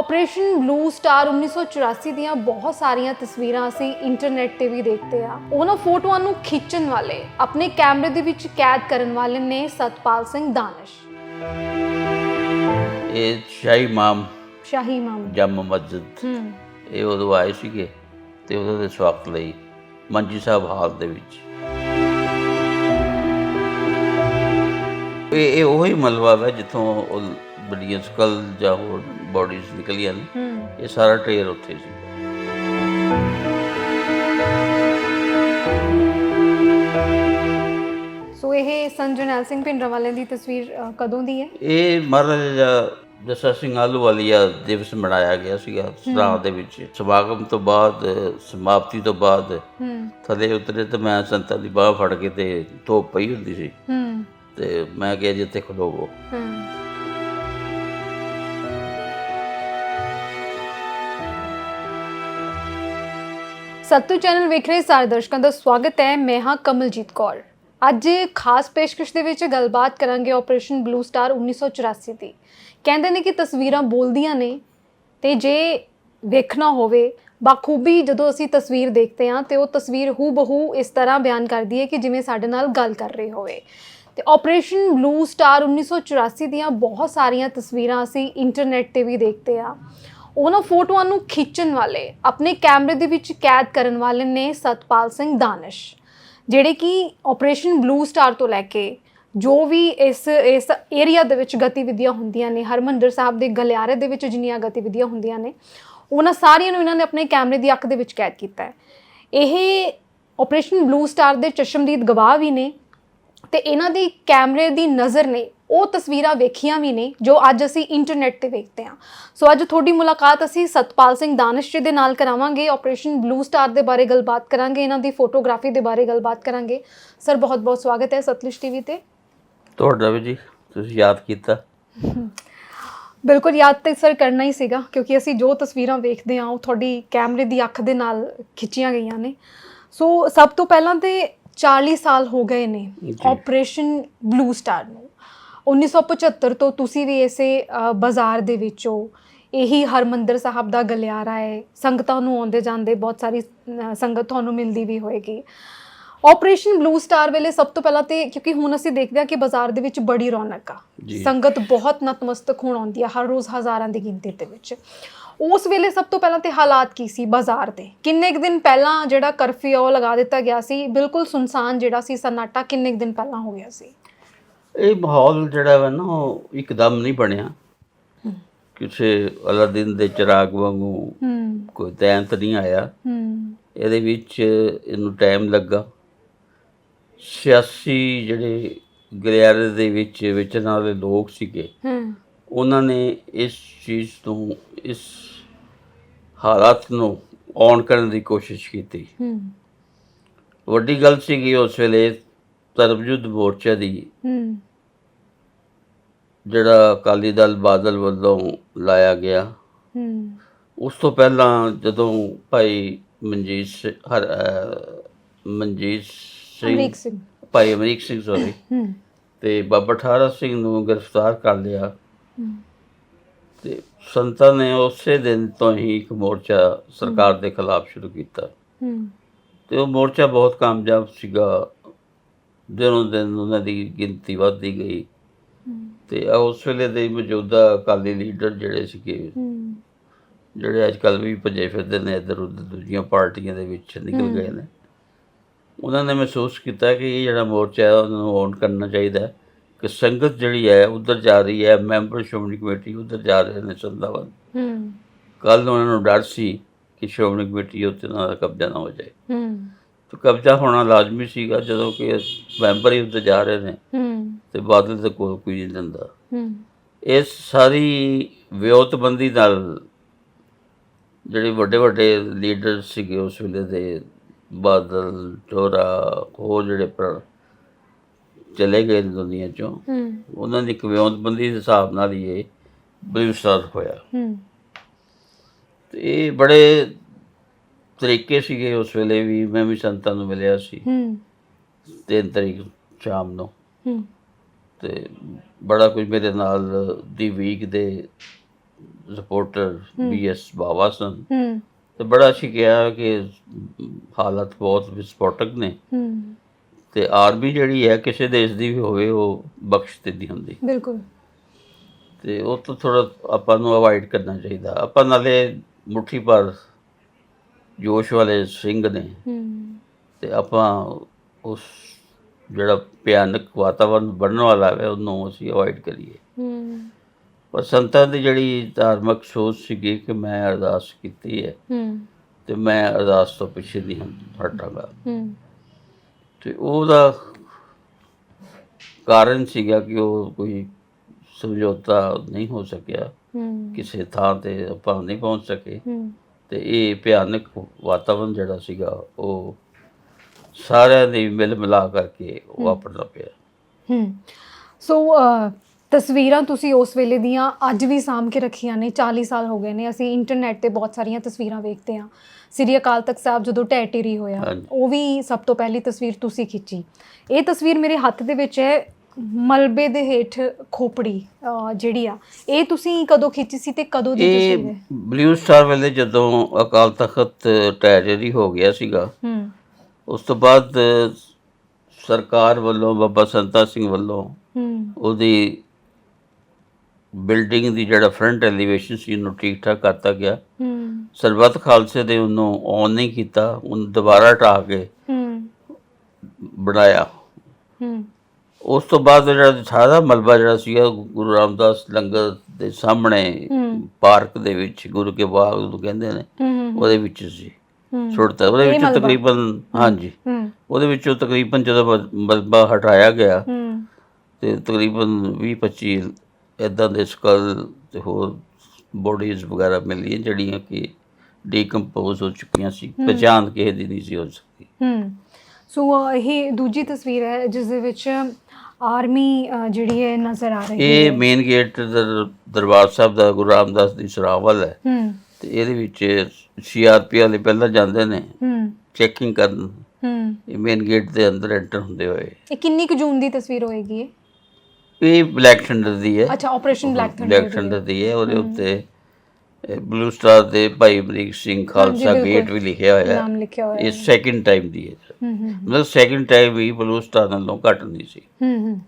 Operation blue star 1984 ਦੀਆਂ ਬਹੁਤ ਸਾਰੀਆਂ ਤਸਵੀਰਾਂ ਅਸੀਂ ਇੰਟਰਨੈਟ ਤੇ ਵੀ ਦੇਖਦੇ ਆ। ਉਹਨਾਂ ਫੋਟੋਆਂ ਨੂੰ ਖਿੱਚਣ ਵਾਲੇ ਆਪਣੇ ਕੈਮਰੇ ਦੇ ਵਿੱਚ ਕੈਦ ਕਰਨ ਵਾਲੇ ਨੇ ਸਤਪਾਲ ਸਿੰਘ ਦਾਨਿਸ਼। ਇਹ ਸ਼ਾਹੀ ਇਮਾਮ ਸ਼ਾਹੀ ਇਮਾਮ ਜਮ ਮਸਜਿਦ। ਹੂੰ। ਇਹ ਉਦੋਂ ਆਏ ਸੀਗੇ ਤੇ ਉਹਦੇ ਦੇ ਸਵਾਗਤ ਲਈ ਮੰਜੀ ਸਾਹਿਬ ਹਾਲ ਦੇ ਵਿੱਚ। ਇਹ ਇਹ ਉਹੀ ਮਲਬਾ ਹੈ ਜਿੱਥੋਂ ਉਹ ਬੜੀਆਂ ਸਕਲ ਜਾਂ ਹੋਰ ਬੋਡੀਜ਼ ਨਿਕਲੀਆਂ ਨੇ ਇਹ ਸਾਰਾ ਟ੍ਰੇਰ ਉੱਥੇ ਸੀ। ਸੋ ਇਹ ਸੰਤ ਜਰਨੈਲ ਸਿੰਘ ਭਿੰਡਰਾਂਵਾਲੇ ਦੀ ਤਸਵੀਰ ਅ, ਕਦੋਂ ਦੀ ਹੈ? ਇਹ ਮਹਾਰਾਜਾ ਜੱਸਾ ਸਿੰਘ ਆਹਲੂਵਾਲੀਆ ਦਿਵਸ ਮਨਾਇਆ ਗਿਆ ਸੀਗਾ। ਸਰਾਂ ਦੇ ਵਿੱਚ ਸਮਾਗਮ ਤੋਂ ਬਾਅਦ ਸਮਾਪਤੀ ਤੋਂ ਬਾਅਦ ਹੂੰ। ਥੱਲੇ ਉਤਰੇ ਤੇ ਮੈਂ ਸੰਤਾਂ ਦੀ ਬਾਹ ਫੜ ਕੇ ਤੇ ਧੋਪ ਪਈ ਹੁੰਦੀ ਸੀ। ਹੂੰ। ਤੇ ਮੈਂ ਕਿਹਾ ਜੀ ਇੱਥੇ ਖਲੋਵੋ। ਹੂੰ। ਸੱਤੂ ਚੈਨਲ ਵੇਖ ਰਹੇ ਸਾਰੇ ਦਰਸ਼ਕਾਂ ਦਾ ਸਵਾਗਤ ਹੈ। ਮੈਂ ਹਾਂ ਕਮਲਜੀਤ ਕੌਰ। ਅੱਜ ਖਾਸ ਪੇਸ਼ਕਸ਼ ਦੇ ਵਿੱਚ ਗੱਲਬਾਤ ਕਰਾਂਗੇ ਆਪਰੇਸ਼ਨ ਬਲੂ ਸਟਾਰ 1984 ਦੀ। ਕਹਿੰਦੇ ਨੇ ਕਿ ਤਸਵੀਰਾਂ ਬੋਲਦੀਆਂ ਨੇ ਤੇ ਜੇ ਵੇਖਣਾ ਹੋਵੇ, ਬਾਖੂਬੀ ਜਦੋਂ ਅਸੀਂ ਤਸਵੀਰ ਦੇਖਦੇ ਹਾਂ ਤੇ ਉਹ ਤਸਵੀਰ ਹੂ ਬਹੂ ਇਸ ਤਰ੍ਹਾਂ ਬਿਆਨ ਕਰਦੀ ਹੈ ਕਿ ਜਿਵੇਂ ਸਾਡੇ ਨਾਲ ਗੱਲ ਕਰ ਰਹੀ ਹੋਵੇ। ਤੇ ਆਪਰੇਸ਼ਨ ਬਲੂ ਸਟਾਰ 1984 ਦੀਆਂ ਬਹੁਤ ਸਾਰੀਆਂ ਤਸਵੀਰਾਂ ਅਸੀਂ ਇੰਟਰਨੈਟ ਤੇ ਵੀ ਦੇਖਦੇ ਆ ਉਹਨਾਂ ਫੋਟੋਆਂ ਨੂੰ ਖਿੱਚਣ ਵਾਲੇ, ਆਪਣੇ ਕੈਮਰੇ ਦੇ ਵਿੱਚ ਕੈਦ ਕਰਨ ਵਾਲੇ ਨੇ ਸਤਪਾਲ ਸਿੰਘ ਦਾਨਿਸ਼, ਜਿਹੜੇ ਕਿ ਆਪਰੇਸ਼ਨ ਬਲੂ ਸਟਾਰ ਤੋਂ ਲੈ ਕੇ ਜੋ ਵੀ ਇਸ ਇਸ ਏਰੀਆ ਦੇ ਵਿੱਚ ਗਤੀਵਿਧੀਆਂ ਹੁੰਦੀਆਂ ਨੇ, ਹਰਮੰਦਰ ਸਾਹਿਬ ਦੇ ਗਲਿਆਰੇ ਦੇ ਵਿੱਚ ਜਿੰਨੀਆਂ ਗਤੀਵਿਧੀਆਂ ਹੁੰਦੀਆਂ ਨੇ, ਉਹਨਾਂ ਸਾਰੀਆਂ ਨੂੰ ਇਹਨਾਂ ਨੇ ਆਪਣੇ ਕੈਮਰੇ ਦੀ ਅੱਖ ਦੇ ਵਿੱਚ ਕੈਦ ਕੀਤਾ ਹੈ। ਇਹ ਆਪਰੇਸ਼ਨ ਬਲੂ ਸਟਾਰ ਦੇ ਚਸ਼ਮਦੀਦ ਗਵਾਹ ਵੀ ਨੇ ਤੇ ਇਹਨਾਂ ਦੀ ਕੈਮਰੇ ਦੀ ਨਜ਼ਰ ਨੇ ਉਹ ਤਸਵੀਰਾਂ ਵੇਖੀਆਂ ਵੀ ਨੇ ਜੋ ਅੱਜ ਅਸੀਂ ਇੰਟਰਨੈਟ ਤੇ ਵੇਖਦੇ ਹਾਂ। ਸੋ ਅੱਜ ਤੁਹਾਡੀ ਮੁਲਾਕਾਤ ਅਸੀਂ ਸਤਪਾਲ ਸਿੰਘ ਦਾਨਿਸ਼ ਜੀ ਦੇ ਨਾਲ ਕਰਾਵਾਂਗੇ। ਆਪਰੇਸ਼ਨ ਬਲੂ ਸਟਾਰ ਦੇ ਬਾਰੇ ਗੱਲਬਾਤ ਕਰਾਂਗੇ ਇਹਨਾਂ ਦੀ ਫੋਟੋਗ੍ਰਾਫੀ ਦੇ ਬਾਰੇ ਗੱਲਬਾਤ ਕਰਾਂਗੇ। ਸਰ ਬਹੁਤ ਬਹੁਤ ਸਵਾਗਤ ਹੈ ਸਤਲੁਜ ਟੀਵੀ ਤੇ। ਤੁਹਾਡਾ ਵੀ ਜੀ ਤੁਸੀਂ ਯਾਦ ਕੀਤਾ? ਬਿਲਕੁਲ ਯਾਦ ਤੇ ਸਰ ਕਰਨਾ ਹੀ ਸੀਗਾ ਕਿਉਂਕਿ ਅਸੀਂ ਜੋ ਤਸਵੀਰਾਂ ਵੇਖਦੇ ਹਾਂ ਉਹ ਤੁਹਾਡੀ ਕੈਮਰੇ ਦੀ ਅੱਖ ਦੇ ਨਾਲ ਖਿੱਚੀਆਂ ਗਈਆਂ ਨੇ। ਸੋ ਸਭ ਤੋਂ ਪਹਿਲਾਂ ਤੇ 40 ਸਾਲ ਹੋ ਗਏ ਨੇ। ਆਪਰੇਸ਼ਨ ਬਲੂ ਸਟਾਰ ਨੂੰ। 1975 ਤੋਂ ਤੁਸੀਂ ਵੀ ਇਸੇ ਬਾਜ਼ਾਰ ਦੇ ਵਿੱਚੋਂ ਇਹੀ ਹਰਮੰਦਰ ਸਾਹਿਬ ਦਾ ਗਲਿਆਰਾ ਹੈ ਸੰਗਤਾਂ ਨੂੰ ਆਉਂਦੇ ਜਾਂਦੇ ਬਹੁਤ ਸਾਰੀ ਸੰਗਤ ਤੁਹਾਨੂੰ ਮਿਲਦੀ ਵੀ ਹੋਏਗੀ। ਆਪਰੇਸ਼ਨ ਬਲੂ ਸਟਾਰ ਵੇਲੇ ਸਭ ਤੋਂ ਪਹਿਲਾਂ ਤੇ ਕਿਉਂਕਿ ਹੁਣ ਅਸੀਂ ਦੇਖਦੇ ਹਾਂ ਕਿ ਬਾਜ਼ਾਰ ਦੇ ਵਿੱਚ ਬੜੀ ਰੌਣਕ ਆ। ਸੰਗਤ ਬਹੁਤ ਨਤਮਸਤਕ ਹੋਣ ਆਉਂਦੀ ਆ ਹਰ ਰੋਜ਼ ਹਜ਼ਾਰਾਂ ਦੀ ਗਿਣਤੀ ਦੇ ਵਿੱਚ। ਉਸ ਵੇਲੇ ਸਭ ਤੋਂ ਪਹਿਲਾਂ ਤੇ ਹਾਲਾਤ ਕੀ ਸੀ ਬਾਜ਼ਾਰ ਦੇ? ਕਿੰਨੇ ਕੁ ਦਿਨ ਪਹਿਲਾਂ ਜਿਹੜਾ ਕਰਫਿਊ ਉਹ ਲਗਾ ਦਿੱਤਾ ਗਿਆ ਸੀ? ਬਿਲਕੁਲ ਸੁਨਸਾਨ ਜਿਹੜਾ ਸੀ ਸਨਾਟਾ ਕਿੰਨੇ ਕੁ ਦਿਨ ਪਹਿਲਾਂ ਹੋ ਗਿਆ ਸੀ? ਇਹ ਮਾਹੌਲ ਜਿਹੜਾ ਵਾ ਨਾ ਉਹ ਇੱਕਦਮ ਨਹੀਂ ਬਣਿਆ। ਕਿਸੇ ਅਲਾਦੀਨ ਦੇ ਚਿਰਾਗ ਵਾਂਗੂ ਕੋਈ ਤੈਂਤ ਨਹੀਂ ਆਇਆ। ਇਹਦੇ ਵਿੱਚ ਇਹਨੂੰ ਟਾਈਮ ਲੱਗਾ। ਸਿਆਸੀ ਜਿਹੜੇ ਗਲਿਆਰੇ ਦੇ ਵਿੱਚ ਵਿਚਰਨ ਵਾਲੇ ਲੋਕ ਸੀਗੇ ਉਹਨਾਂ ਨੇ ਇਸ ਚੀਜ਼ ਨੂੰ ਇਸ ਹਾਲਾਤ ਨੂੰ ਔਨ ਕਰਨ ਦੀ ਕੋਸ਼ਿਸ਼ ਕੀਤੀ। ਵੱਡੀ ਗੱਲ ਸੀਗੀ ਉਸ ਵੇਲੇ ਤਰਬਜੁਦ ਮੋਰਚਾ ਦੀ ਹੂੰ। ਜਿਹੜਾ ਅਕਾਲੀ ਦਲ ਬਾਦਲ ਵੱਲੋਂ ਲਾਇਆ ਗਿਆ। ਹੂੰ। ਉਸ ਤੋਂ ਪਹਿਲਾਂ ਜਦੋਂ ਭਾਈ ਮਨਜੀਤ ਸਿ- ਹਰ ਅਹ, ਮਨਜੀਤ ਸਿੰਘ ਸਿੰਘ। ਭਾਈ ਅਮਰੀਕ ਸਿੰਘ ਸੋਰੀ ਤੇ ਬਾਬਾ ਠਾਰਾ ਸਿੰਘ ਨੂੰ ਗ੍ਰਿਫਤਾਰ ਕਰ ਲਿਆ। ਤੇ ਸੰਤਾਂ ਨੇ ਉਸੇ ਦਿਨ ਤੋਂ ਹੀ ਇੱਕ ਮੋਰਚਾ ਸਰਕਾਰ ਦੇ ਖਿਲਾਫ ਸ਼ੁਰੂ ਕੀਤਾ। ਤੇ ਉਹ ਮੋਰਚਾ ਬਹੁਤ ਕਾਮਯਾਬ ਸੀਗਾ। ਦਿਨੋਂ ਦਿਨ ਉਹਨਾਂ ਦੀ ਗਿਣਤੀ ਵੱਧਦੀ ਗਈ। ਤੇ ਉਸ ਵੇਲੇ ਦੇ ਮੌਜੂਦਾ ਅਕਾਲੀ ਲੀਡਰ ਜਿਹੜੇ ਸੀਗੇ ਜਿਹੜੇ ਅੱਜ ਕੱਲ੍ਹ ਵੀ ਭੱਜੇ ਫਿਰਦੇ ਨੇ ਇੱਧਰ ਉੱਧਰ ਦੂਜੀਆਂ ਪਾਰਟੀਆਂ ਦੇ ਵਿੱਚ ਨਿਕਲ ਗਏ ਨੇ। ਉਹਨਾਂ ਨੇ ਮਹਿਸੂਸ ਕੀਤਾ ਕਿ ਇਹ ਜਿਹੜਾ ਮੋਰਚਾ ਹੈ ਉਹਨੂੰ ਔਨ ਕਰਨਾ ਚਾਹੀਦਾ ਹੈ। ਕਿ ਸੰਗਤ ਜਿਹੜੀ ਹੈ ਉਧਰ ਜਾ ਰਹੀ ਹੈ ਮੈਂਬਰ ਸ਼੍ਰੋਮਣੀ ਕਮੇਟੀ ਉਧਰ ਜਾ ਰਹੇ ਨੇ ਸੰਦਾਵਨ ਹੂੰ। ਕੱਲ ਉਹਨਾਂ ਨੂੰ ਡਰ ਸੀ ਕਿ ਸ਼੍ਰੋਮਣੀ ਕਮੇਟੀ ਉੱਤੇ ਉਹਨਾਂ ਦਾ ਕਬਜ਼ਾ ਨਾ ਹੋ ਜਾਏ। ਹੂੰ। ਤਾਂ ਕਬਜ਼ਾ ਹੋਣਾ ਲਾਜ਼ਮੀ ਸੀਗਾ ਜਦੋਂ ਕਿ ਮੈਂਬਰ ਹੀ ਉੱਤੇ ਜਾ ਰਹੇ ਨੇ ਹੂੰ। ਤੇ ਬਾਦਲ ਦੇ ਕੋਲ ਕੋਈ ਨਹੀਂ ਦਿੰਦਾ। ਹੂੰ। ਇਸ ਸਾਰੀ ਵਿਉਂਤਬੰਦੀ ਨਾਲ ਜਿਹੜੇ ਵੱਡੇ ਵੱਡੇ ਲੀਡਰ ਸੀਗੇ ਉਸ ਵੇਲੇ ਦੇ ਬਾਦਲ ਚੋਰਾ ਹੋਰ ਜਿਹੜੇ ਪਰ ਚਲੇ ਗਏ ਦੁਨੀਆ ਚੋਂ ਹੂੰ। ਉਹਨਾਂ ਦੀ ਇੱਕ ਵਿਉਂਤਬੰਦੀ ਦੇ ਹਿਸਾਬ ਨਾਲ ਹੀ ਇਹ ਬਲੂ ਸਟਾਰ ਹੋਇਆ। ਹੂੰ। ਤੇ ਇਹ ਬੜੇ ਤਰੀਕੇ ਸੀਗੇ ਉਸ ਵੇਲੇ ਵੀ ਮੈਂ ਵੀ ਸੰਤਾਂ ਨੂੰ ਮਿਲਿਆ ਸੀ। ਹੂੰ। ਤਿੰਨ ਤਰੀਕ ਸ਼ਾਮ ਨੂੰ। ਹੂੰ। ਤੇ ਬੜਾ ਕੁਝ ਮੇਰੇ ਨਾਲ ਦੀ ਵੀਕ ਦੇ ਰਿਪੋਰਟਰ ਬੀਐਸ ਬਾਵਾ ਸਨ। ਹੂੰ। ਤੇ ਬੜਾ ਅੱਛੀ ਕਿਹਾ ਕਿ ਹਾਲਤ ਬਹੁਤ ਵਿਸਫੋਟਕ ਨੇ। ਹੂੰ। ਤੇ ਆਰਮੀ ਜਿਹੜੀ ਹੈ ਕਿਸੇ ਦੇਸ਼ ਦੀ ਵੀ ਹੋਵੇ ਉਹ ਬਖਸ਼ ਦਿੰਦੀ ਹੁੰਦੀ। ਬਿਲਕੁਲ। ਤੇ ਉਹ ਤੋਂ ਥੋੜਾ ਆਪਾਂ ਨੂੰ ਅਵਾਇਡ ਕਰਨਾ ਚਾਹੀਦਾ। ਆਪਾਂ ਨਾਲੇ ਮੁੱਠੀ ਪਰ ਜੋਸ਼ ਵਾਲੇ ਸਿੰਘ ਨੇ। ਹੂੰ ਤੇ ਆਪਾਂ ਉਸ ਜਿਹੜਾ ਭਿਆਨਕ ਵਾਤਾਵਰਨ ਬਣਨ ਵਾਲਾ ਹੈ, ਉਹਨੂੰ ਅਸੀਂ ਅਵਾਇਡ ਕਰੀਏ। ਹੂੰ ਪਰ ਸੰਤਾਂ ਦੀ ਜਿਹੜੀ ਧਾਰਮਿਕ ਸੋਚ ਸੀਗੀ ਕਿ ਮੈਂ ਅਰਦਾਸ ਕੀਤੀ ਹੈ ਹੂੰ ਤੇ ਮੈਂ ਅਰਦਾਸ ਤੋਂ ਪਿੱਛੇ ਨਹੀਂ ਹਟ- ਹਟਾਂਗਾ। ਹੂੰ ਤੇ ਉਹਦਾ ਕਾਰਨ ਸੀਗਾ ਕਿ ਉਹ ਕੋਈ ਸਮਝੌਤਾ ਨਹੀਂ ਹੋ ਸਕਿਆ। ਹੂੰ ਕਿਸੇ ਥਾਂ ਤੇ ਆਪਾਂ ਨਹੀਂ ਪਹੁੰਚ ਸਕੇ। ਹੂੰ ਤੇ ਇਹ ਭਿਆਨਕ ਵਾਤਾਵਰਨ ਜਿਹੜਾ ਸੀਗਾ ਉਹ ਸਾਰਿਆਂ ਦੀ ਮਿਲ ਮਿਲਾ ਕਰਕੇ ਉਹ ਵਾਪਰਦਾ ਪਿਆ। ਹੂੰ। ਸੋ ਤਸਵੀਰਾਂ ਤੁਸੀਂ ਉਸ ਵੇਲੇ ਦੀਆਂ ਅੱਜ ਵੀ ਸਾਂਭ ਕੇ ਰੱਖੀਆਂ ਨੇ 40 ਸਾਲ ਹੋ ਗਏ ਨੇ ਅਸੀਂ ਇੰਟਰਨੈਟ ਤੇ ਬਹੁਤ ਸਾਰੀਆਂ ਤਸਵੀਰਾਂ ਵੇਖਦੇ ਹਾਂ। ਸ੍ਰੀ ਅਕਾਲ ਤਖਤ ਸਾਹਿਬ ਜਦੋਂ ਢਹਿ ਢੇਰੀ ਹੋਇਆ। ਉਹ ਵੀ ਸਭ ਤੋਂ ਪਹਿਲੀ ਤਸਵੀਰ ਤੁਸੀਂ ਖਿੱਚੀ। ਇਹ ਤਸਵੀਰ ਮੇਰੇ ਹੱਥ ਦੇ ਵਿੱਚ ਹੈ ਮਲਬੇ ਦੇ ਹੇਠ ਖੋਪੜੀ ਅ, ਜਿਹੜੀ ਆ ਇਹ ਤੁਸੀਂ ਕਦੋਂ ਖਿੱਚੀ ਸੀ ਤੇ ਕਦੋਂ ਦੀ ਇਹ ਤਸਵੀਰ ਹੈ ਬਲੂ ਸਟਾਰ ਵੇਲੇ ਜਦੋਂ ਅਕਾਲ ਤਖਤ ਟੈਰਰੀ ਹੋ ਗਿਆ ਸੀਗਾ। ਹੂੰ। ਉਸ ਤੋਂ ਬਾਅਦ ਸਰਕਾਰ ਵੱਲੋਂ ਬਾਬਾ ਸੰਤਾ ਸਿੰਘ ਵੱਲੋਂ ਹੂੰ। ਉਹਦੀ ਬਿਲਡਿੰਗ ਦੀ ਜਿਹੜਾ ਫਰੰਟ ਐਲੀਵੇਸ਼ਨ ਸੀ ਉਹਨੂੰ ਠੀਕ ਠਾਕ ਕਰਤਾ ਗਿਆ। ਹੂੰ। ਸਰਬੱਤ ਖਾਲਸੇ ਨੇ ਉਹਨੂੰ ਔਨ ਨਹੀਂ ਕੀਤਾ ਉਹਨੂੰ ਦੁਬਾਰਾ ਢਾਹ ਕੇ ਹੂੰ। ਬਣਾਇਆ। ਹੂੰ। ਉਸ ਤੋਂ ਬਾਅਦ ਜਿਹੜਾ ਸਾਰਾ ਮਲਬਾ ਜਿਹੜਾ ਸੀਗਾ ਗੁਰੂ ਰਾਮਦਾਸ ਲੰਗਰ ਦੇ ਸਾਹਮਣੇ ਪਾਰਕ ਦੇ ਵਿੱਚ ਗੁਰੂ ਕੇ ਬਾਗ ਨੂੰ ਕਹਿੰਦੇ ਨੇ ਉਹਦੇ ਵਿੱਚ ਸੀ। ਛੋੜਤਾ ਉਹਦੇ ਵਿੱਚ? ਤਕਰੀਬਨ ਹਾਂਜੀ। ਉਹਦੇ ਵਿੱਚੋਂ ਤਕਰੀਬਨ ਜਦੋਂ ਮਲਬਾ ਹਟਾਇਆ ਗਿਆ ਤੇ ਤਕਰੀਬਨ 20 25 ਇਦਾਂ ਦੇ ਸਕਲ ਤੇ ਹੋਰ ਬੋਡੀਜ਼ ਵਗੈਰਾ ਮਿਲੀਆਂ ਜਿਹੜੀਆਂ ਕਿ ਡੀਕੰਪੋਜ਼ ਹੋ ਚੁੱਕੀਆਂ ਸੀ। ਪਛਾਣ ਕਿਸੇ ਦੀ ਨਹੀਂ ਸੀ ਹੋ ਸਕੀ। ਹੂੰ। ਸੋ ਇਹ ਦੂਜੀ ਤਸਵੀਰ ਹੈ ਜਿਸ ਦੇ ਵਿੱਚ ਆਰਮੀ ਅ, ਜਿਹੜੀ ਹੈ ਨਜ਼ਰ ਆ ਰਹੀ ਹੈ। ਇਹ ਮੇਨ ਗੇਟ ਦਰਬਾਰ ਸਾਹਿਬ ਦਾ ਗੁਰੂ ਰਾਮਦਾਸ ਦੀ ਸਰਾਵਲ ਹੈ। ਹੂੰ। ਤੇ ਇਹਦੇ ਵਿੱਚ ਸੀਆਰਪੀ ਵਾਲੇ ਪਹਿਲਾਂ ਜਾਂਦੇ ਨੇ। ਹੂੰ। ਚੈਕਿੰਗ ਕਰਨ। ਹੂੰ। ਇਹ ਮੇਨ ਗੇਟ ਦੇ ਅੰਦਰ ਐਂਟਰ ਹੁੰਦੇ ਹੋਏ। ਇਹ ਕਿੰਨੀ ਕੁ ਜੂਨ ਦੀ ਤਸਵੀਰ ਹੋਏਗੀ ਇਹ? ਇਹ ਬਲੈਕ ਥੰਡਰ ਦੀ ਹੈ। ਅੱਛਾ ਆਪਰੇਸ਼ਨ ਬਲੈਕ ਬਲੈਕ ਥੰਡਰ ਦੀ ਹੈ। ਉਹਦੇ ਉੱਤੇ ਬਲੂ ਸਟਾਰ ਦੇ ਭਾਈ ਅਮਰੀਕ ਸਿੰਘ ਖਾਲਸਾ। ਗੇਟ ਵੀ ਲਿਖਿਆ ਹੋਇਆ ਹੈ। ਨਾਮ ਲਿਖਿਆ ਹੋਇਆ ਇਹ ਸੈਕਿੰਡ ਟਾਈਮ ਦੀ ਹੈ। ਹੂੰ ਹੂੰ ਮਤਲਬ ਸੈਕਿੰਡ ਟਾਈਮ ਵੀ ਬਲੂ ਸਟਾਰ ਨਾਲੋਂ ਘੱਟ ਨਹੀਂ ਸੀ। ਹੂੰ ਹੂੰ।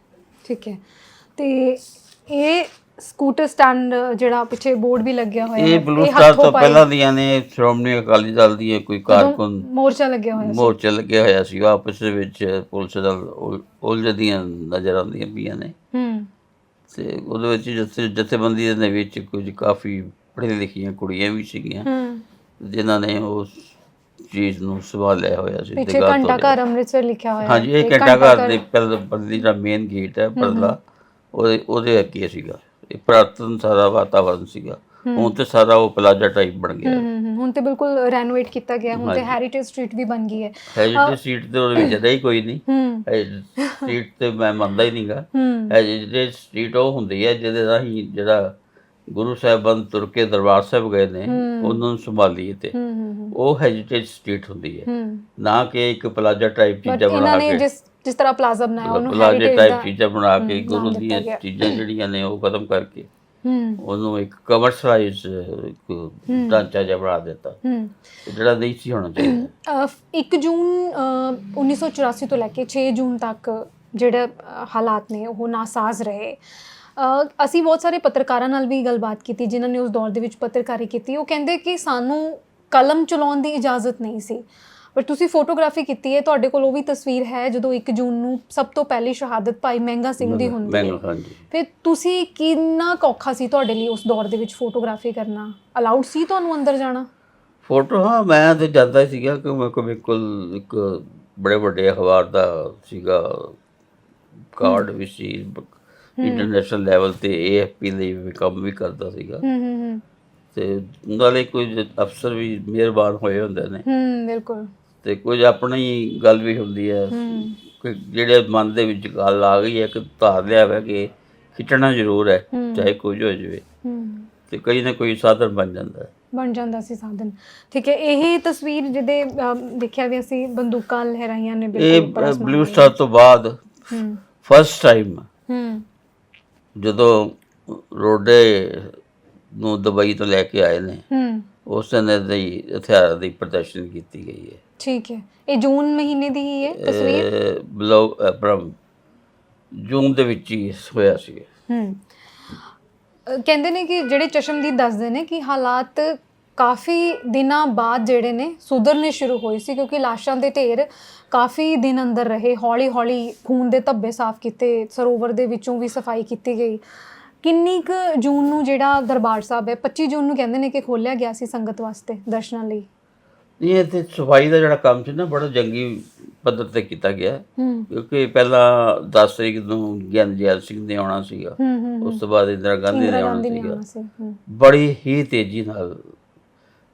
ਠੀਕ ਹੈ। ਤੇ ਇਹ ਸਕੂਟਰ ਸਟੈਂਡ ਜਿਹੜਾ ਪਿੱਛੇ ਬੋਰਡ ਵੀ ਲੱਗਿਆ ਹੋਇਆ ਇਹ ਹੈ ਬਲੂ ਇਹ ਸਟਾਰ ਹੱਥੋਂ ਤੋਂ ਪਹਿਲਾਂ ਦੀਆਂ ਨੇ ਸ਼੍ਰੋਮਣੀ ਅਕਾਲੀ ਦਲ ਦੀ ਕੋਈ ਕਾਰਕੁਨ ਮੋਰਚਾ ਲੱਗਿਆ ਹੋਇਆ ਸੀ। ਮੋਰਚਾ ਲੱਗਿਆ ਹੋਇਆ ਸੀ। ਆਪਸ ਵਿੱਚ ਪੁਲਿਸ ਉਲ- ਉਲਝਦੀਆਂ ਨਜ਼ਰ ਆਉਂਦੀਆਂ ਪਈਆਂ ਨੇ। ਹੂੰ। ਤੇ ਉਹਦੇ ਵਿੱਚ ਜਥੇ ਜਥੇਬੰਦੀ ਦੇ ਵਿੱਚ ਕੁਝ ਕਾਫੀ ਪੜ੍ਹੀਆਂ ਲਿਖੀਆਂ ਕੁੜੀਆਂ ਵੀ ਸੀਗੀਆਂ। ਹੂੰ। ਜਿਨ੍ਹਾਂ ਨੇ ਉਸ ਚੀਜ਼ ਨੂੰ ਸੰਭਾਲਿਆ ਹੋਇਆ ਸੀ ਪਿੱਛੇ ਘੰਟਾ। ਘਰ ਅੰਮ੍ਰਿਤਸਰ ਲਿਖਿਆ ਹੋਇਆ ਹਾਂਜੀ ਇਹ ਘੰਟਾ ਘਰ ਦੇ ਪਰਲੀ ਦਾ ਮੇਨ ਗੇਟ ਹੈ ਪਰਲਾ ਉਹਦੇ ਉਹਦੇ ਅੱਗੇ ਸੀਗਾ। ਇਹ ਪ੍ਰਾਤਨ ਸਾਰਾ ਵਾਤਾਵਰਨ ਸੀਗਾ। ਹੁਣ ਤੇ ਸਾਰਾ ਉਹ ਪਲਾਜ਼ਾ ਟਾਈਪ ਬਣ ਗਿਆ। ਹੂੰ, ਹੂੰ, ਹੂੰ, ਹੁਣ ਤੇ ਬਿਲਕੁਲ ਰੈਨੋਵੇਟ ਕੀਤਾ ਗਿਆ। ਹੁਣ ਤੇ ਹੈਰੀਟੇਜ ਸਟਰੀਟ ਵੀ ਬਣ ਗਈ ਹੈ। ਹੈਜਿਟੇਜ ਸੀਟ ਤੇ ਉਹਦੇ ਵਿੱਚ ਰਹੀ ਕੋਈ ਨਹੀਂ। ਹੂੰ। ਸੀਟ ਤੇ ਮੈਂ ਮੰਨਦਾ ਹੀ ਨਹੀਂਗਾ। ਹੂੰ। ਹੈਜਿਟੇਜ ਸਟਰੀਟ ਉਹ ਹੁੰਦੀ ਹੈ ਜਿਹਦੇ ਰਾਹੀਂ ਜਿਹੜਾ ਗੁਰੂ ਸਾਹਿਬਾਨ ਤੁਰ ਕੇ ਦਰਬਾਰ ਸਾਹਿਬ ਗਏ ਨੇ ਉਹਨਾਂ ਨੂੰ ਸੰਭਾਲੀਏ ਤੇ। ਉਹ ਹੈਜਿਟੇਜ ਸਟਰੀਟ ਹੁੰਦੀ ਹੈ। ਨਾ ਕਿ ਇੱਕ ਪਲਾਜ਼ਾ ਟਾਈਪ ਚੀਜ਼ਾਂ ਬਣਾ ਕੇ। ਜਿਸ ਜਿਸ ਤਰ੍ਹਾਂ ਪਲਾਜ਼ਾ ਬਣਾਇਆ ਉਹਨੂੰ ਪਲਾਜ਼ਾ ਟਾਈਪ ਚੀਜ਼ਾਂ ਬਣਾ ਕੇ ਗੁਰੂ ਦੀਆਂ। ਚੀਜ਼ਾਂ ਜਿਹੜੀਆਂ ਨੇ ਉਹ ਖਤਮ ਕਰਕੇ। ਉਹਨੂੰ ਇੱਕ ਕਮਰਸ਼ਲਾਈਜ਼ ਢਾਂਚਾ ਜਿਹਾ ਬਣਾ ਦਿੱਤਾ। ਜਿਹੜਾ ਨਹੀਂ ਸੀ ਹੋਣਾ ਚਾਹੀਦਾ। ਅਹ 1 ਜੂਨ ਅਹ 1984 ਤੋਂ ਲੈ ਕੇ 6 ਜੂਨ ਤੱਕ ਜਿਹੜੇ ਹਾਲਾਤ ਨੇ ਉਹ ਨਾਸਾਜ਼ ਰਹੇ। ਅਸੀਂ ਬਹੁਤ ਸਾਰੇ ਪੱਤਰਕਾਰਾਂ ਨਾਲ ਵੀ ਗੱਲਬਾਤ ਕੀਤੀ ਜਿਨ੍ਹਾਂ ਨੇ ਉਸ ਦੌਰ ਦੇ ਵਿੱਚ ਪੱਤਰਕਾਰੀ ਕੀਤੀ। ਉਹ ਕਹਿੰਦੇ ਕਿ ਸਾਨੂੰ ਕਲਮ ਚਲਾਉਣ ਦੀ ਇਜਾਜ਼ਤ ਨਹੀਂ ਸੀ। ਪਰ ਤੁਸੀਂ ਫੋਟੋਗ੍ਰਾਫੀ ਕੀਤੀ ਹੈ ਤੁਹਾਡੇ ਕੋਲ ਉਹ ਵੀ ਤਸਵੀਰ ਹੈ ਜਦੋਂ 1 ਜੂਨ ਨੂੰ ਸਭ ਤੋਂ ਪਹਿਲੀ ਸ਼ਹਾਦਤ ਭਾਈ ਮਹਿੰਗਾ ਸਿੰਘ ਦੀ ਹੁੰਦੀ ਮੈਂ ਹੈ ਹਾਂਜੀ। ਫਿਰ ਤੁਸੀਂ ਕਿੰਨਾ ਔਖਾ ਸੀ ਤੁਹਾਡੇ ਲਈ ਉਸ ਦੌਰ ਦੇ ਵਿੱਚ ਫੋਟੋਗ੍ਰਾਫੀ ਕਰਨਾ? ਅਲਾਉਡ ਸੀ ਤੁਹਾਨੂੰ ਅੰਦਰ ਜਾਣਾ? ਫੋਟੋ ਹਾਂ ਮੈਂ ਤੇ ਜਾਂਦਾ ਸੀਗਾ ਕਿ ਮੇਰੇ ਕੋਲ ਬਿਲਕੁਲ ਇੱਕ ਬੜੇ ਵੱਡੇ ਅਖਬਾਰ ਦਾ ਸੀਗਾ ਕਾਰਡ ਵੀ ਸੀ ਇੰਟਰਨੈਸ਼ਨਲ ਲੈਵਲ ਤੇ ਏਐਫਪੀ ਲਈ ਵੀ ਕੰਮ ਵੀ ਕਰਦਾ ਸੀਗਾ। ਹੂੰ ਹੂੰ ਹੂੰ। ਤੇ ਨਾਲੇ ਕੁਝ ਅਫਸਰ ਵੀ ਮਿਹਰਬਾਨ ਹੋਏ ਹੁੰਦੇ ਨੇ। ਹੂੰ ਬਿਲਕੁਲ। ਤੇ ਕੁਝ ਆਪਣੀ ਗੱਲ ਵੀ ਹੁੰਦੀ ਹੈ। ਹੂੰ। ਕਿ ਜਿਹੜੇ ਮਨ ਦੇ ਵਿੱਚ ਗੱਲ ਆ ਗਈ ਹੈ ਕਿ ਧਾਰ ਲਿਆ ਹੋਇਆ ਕਿ ਖਿੱਚਣਾ ਜ਼ਰੂਰ ਹੈ ਹੂੰ। ਚਾਹੇ ਕੁਝ ਹੋ ਜਾਵੇ। ਹੂੰ। ਤੇ ਕਈ ਨਾ ਕੋਈ ਸਾਧਨ ਬਣ ਜਾਂਦਾ ਹੈ। ਬਣ ਜਾਂਦਾ ਸੀ ਸਾਧਨ। ਠੀਕ ਹੈ ਇਹ ਤਸਵੀਰ ਜਿਹਦੇ ਦੇਖਿਆ ਵੀ ਅਸੀਂ ਬੰਦੂਕਾਂ ਲਹਿਰਾਈਆਂ ਨੇ ਇਹ ਬਿਲਕੁਲ ਅਸਮਾਨ ਬਲੂ। ਸਟਾਰ ਤੋਂ ਬਾਅਦ ਹੂੰ। ਫਸਟ ਟਾਈਮ ਹੂੰ। ਜਦੋਂ ਰੋਡੇ ਨੂੰ ਦੁਬਈ ਤੋਂ ਲੈ ਕੇ ਆਏ ਨੇ ਹੂੰ। ਉਸ ਦਿਨ ਦੀ ਹਥਿਆਰਾਂ ਦੀ ਪ੍ਰਦਰਸ਼ਨ ਕੀਤੀ ਗਈ ਹੈ। ਠੀਕ ਹੈ। ਇਹ ਜੂਨ ਮਹੀਨੇ ਦੀ ਹੀ ਹੈ ਤਸਵੀਰ? ਬਲੌਗ ਆਪਣਾ ਜੂਨ ਦੇ ਵਿੱਚ ਹੀ ਹੋਇਆ ਸੀ। ਹੂੰ। ਕਹਿੰਦੇ ਨੇ ਕਿ ਜਿਹੜੇ ਚਸ਼ਮਦੀਦ ਦੱਸਦੇ ਨੇ ਕਿ ਹਾਲਾਤ ਕਾਫੀ ਦਿਨਾਂ ਬਾਅਦ ਜਿਹੜੇ ਨੇ ਸੁਧਰਨੇ ਸ਼ੁਰੂ ਹੋਏ ਸੀ ਕਿਉਂਕਿ ਲਾਸ਼ਾਂ ਦੇ ਢੇਰ ਕਾਫੀ ਦਿਨ ਅੰਦਰ ਰਹੇ ਹੌਲੀ ਹੌਲੀ ਖੂਨ ਦੇ ਧੱਬੇ ਸਾਫ਼ ਕੀਤੇ ਸਰੋਵਰ ਦੇ ਵਿੱਚੋਂ ਵੀ ਸਫ਼ਾਈ ਕੀਤੀ ਗਈ। ਕਿੰਨੀ ਕੁ ਜੂਨ ਨੂੰ ਜਿਹੜਾ ਦਰਬਾਰ ਸਾਹਿਬ ਹੈ 25 ਜੂਨ ਨੂੰ ਕਹਿੰਦੇ ਨੇ ਕਿ ਖੋਲਿਆ ਗਿਆ ਸੀ ਸੰਗਤ ਵਾਸਤੇ ਦਰਸ਼ਨਾਂ ਲਈ? ਨਹੀਂ ਇਹ ਤੇ ਸਫ਼ਾਈ ਦਾ ਜਿਹੜਾ ਕੰਮ ਸੀ ਨਾ ਬੜਾ ਜੰਗੀ ਪੱਧਰ ਤੇ ਕੀਤਾ ਗਿਆ। ਕਿਉਂਕਿ ਪਹਿਲਾਂ 10 ਤਰੀਕ ਨੂੰ ਗਿਆਨ ਜੈਲ ਸਿੰਘ ਨੇ ਆਉਣਾ ਸੀਗਾ। ਉਸ ਤੋਂ ਬਾਅਦ ਇੰਦਰਾ ਗਾਂਧੀ ਨੇ ਆਉਣਾ ਸੀਗਾ। ਬੜੀ ਹੀ ਤੇਜ਼ੀ ਨਾਲ।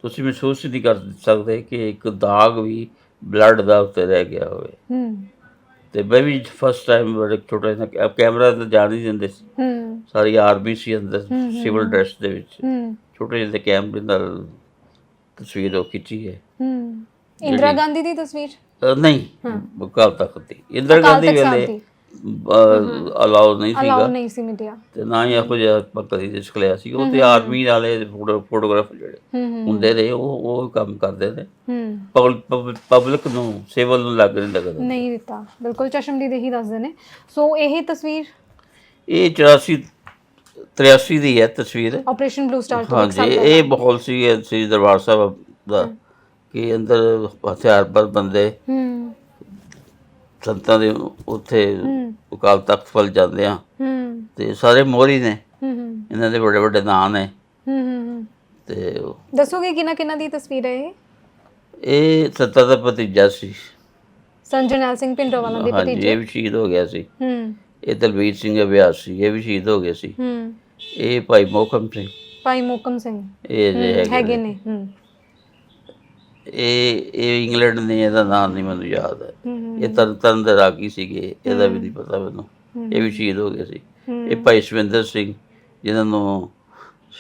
ਤੁਸੀਂ ਮਹਿਸੂਸ ਨਹੀਂ ਕਰ ਸਕਦੇ ਕਿ ਇੱਕ ਦਾਗ ਵੀ ਬਲੱਡ ਦਾ ਉੱਤੇ ਰਹਿ ਗਿਆ ਹੋਵੇ। ਹੂੰ। ਤੇ ਮੈਂ ਵੀ ਫਸਟ ਟਾਈਮ ਬੜੇ ਛੋਟੇ ਜਿਹਾ ਕੈਮਰਾ ਤੇ ਜਾਣ ਨਹੀਂ ਦਿੰਦੇ ਸੀ। ਹੂੰ। ਸਾਰੀ ਆਰਮੀ ਸੀ ਅੰਦਰ ਸਿਵਲ ਡਰੈਸ ਦੇ ਵਿੱਚ। ਹੂੰ। ਛੋਟੇ ਜਿਹੇ ਕੈਮਰੇ ਨਾਲ ਤਸਵੀਰ ਉਹ ਖਿੱਚੀ ਹੈ। ਹੂੰ। ਇੰਦਰਾ ਗਾਂਧੀ ਦੀ ਤਸਵੀਰ? ਨਹੀਂ ਅਕਾਲ ਤਖਤ ਦੀ। ਇੰਦਰਾ ਗਾਂਧੀ ਵੇਲੇ। ਅਲਾਉ ਨਹੀਂ ਅਲਾਉ ਸੀਗਾ। ਨਹੀਂ ਸੀ ਮਿਲਿਆ ਤੇ ਨਾ ਹੀ ਇਹੋ ਜਿਹਾ ਪਕੜੀ ਦੇ ਸਿਖਲਿਆ ਸੀ ਉਹ ਤੇ ਆਰਮੀ ਵਾਲੇ ਫੋਟੋਗ੍ਰਾਫਰ ਜਿਹੜੇ ਹੂੰ ਹੂੰ ਹੁੰਦੇ ਰਹੇ ਉਹ ਉਹ ਕੰਮ ਕਰਦੇ ਨੇ ਹੂੰ। ਪਬਲਿਕ ਨੂੰ ਸਿਵਲ ਨੂੰ ਲੱਗ ਨਹੀਂ ਲੱਗਦਾ। ਨਹੀਂ ਦਿੱਤਾ। ਬਿਲਕੁਲ ਚਸ਼ਮਦੀਦ ਇਹੀ ਦੱਸਦੇ ਨੇ। ਸੋ ਇਹ ਤਸਵੀਰ? ਇਹ 84 83 ਦੀ ਹੈ ਤਸਵੀਰ। ਆਪਰੇਸ਼ਨ ਬਲੂ ਸਟਾਰ ਤੋਂ ਹਾਂਜੀ ਇਹ ਮਾਹੌਲ ਸੀ ਸ੍ਰੀ ਦਰਬਾਰ ਸਾਹਿਬ ਦਾ ਕਿ ਅੰਦਰ ਹਥਿਆਰਬੰਦ ਬੰਦੇ ਹੂੰ। ਸੰਤਾਂ ਦੇ ਉੱਥੇ ਅਕਾਲ ਤਖਤ ਵੱਲ ਜਾਂਦੇ ਆ। ਹੂੰ। ਤੇ ਸਾਰੇ ਮੋਹਰੀ ਨੇ। ਇਹਨਾਂ ਦੇ ਵੱਡੇ ਵੱਡੇ ਨਾਂ ਨੇ। ਹੂੰ ਹੂੰ ਤੇ ਦੱਸੋਗੇ ਕਿਹਨਾਂ ਕਿਹਨਾਂ ਦੀ ਤਸਵੀਰ ਹੈ ਇਹ? ਇਹ ਸੱਤਾ ਦਾ ਭਤੀਜਾ ਸੀ। ਸੰਜਨੈਲ ਸਿੰਘ ਪਿੰਡਰਵਾਲਾ ਦੇ ਹਾਂਜੀ ਭਤੀਜੇ? ਇਹ ਵੀ ਸ਼ਹੀਦ ਹੋ ਗਿਆ ਸੀ। ਹੂੰ। ਇਹ ਦਲਵੀਰ ਸਿੰਘ ਅਭਿਆਸ ਸੀ ਇਹ ਵੀ ਸ਼ਹੀਦ ਹੋ ਗਏ ਸੀ। ਹੂੰ। ਇਹ ਭਾਈ ਮੋਹਕਮ ਸਿੰਘ। ਭਾਈ ਮੋਕਮ ਸਿੰਘ। ਇਹ ਹੈਗੇ ਨੇ। ਨੇ ਹੂੰ। ਇਹ ਇਹ ਇੰਗਲੈਂਡ ਨੇ ਇਹਦਾ ਨਾਮ ਨਹੀਂ ਮੈਨੂੰ ਯਾਦ ਹੈ। ਇਹ ਤਰਨ ਤਰਨ ਦੇ ਰਾਗੀ ਸੀਗੇ ਇਹਦਾ ਵੀ ਨਹੀਂ ਪਤਾ ਮੈਨੂੰ। ਇਹ ਵੀ ਸ਼ਹੀਦ ਹੋ ਗਏ ਸੀ। ਇਹ ਭਾਈ ਸ਼ਵਿੰਦਰ ਸਿੰਘ ਜਿਨ੍ਹਾਂ ਨੂੰ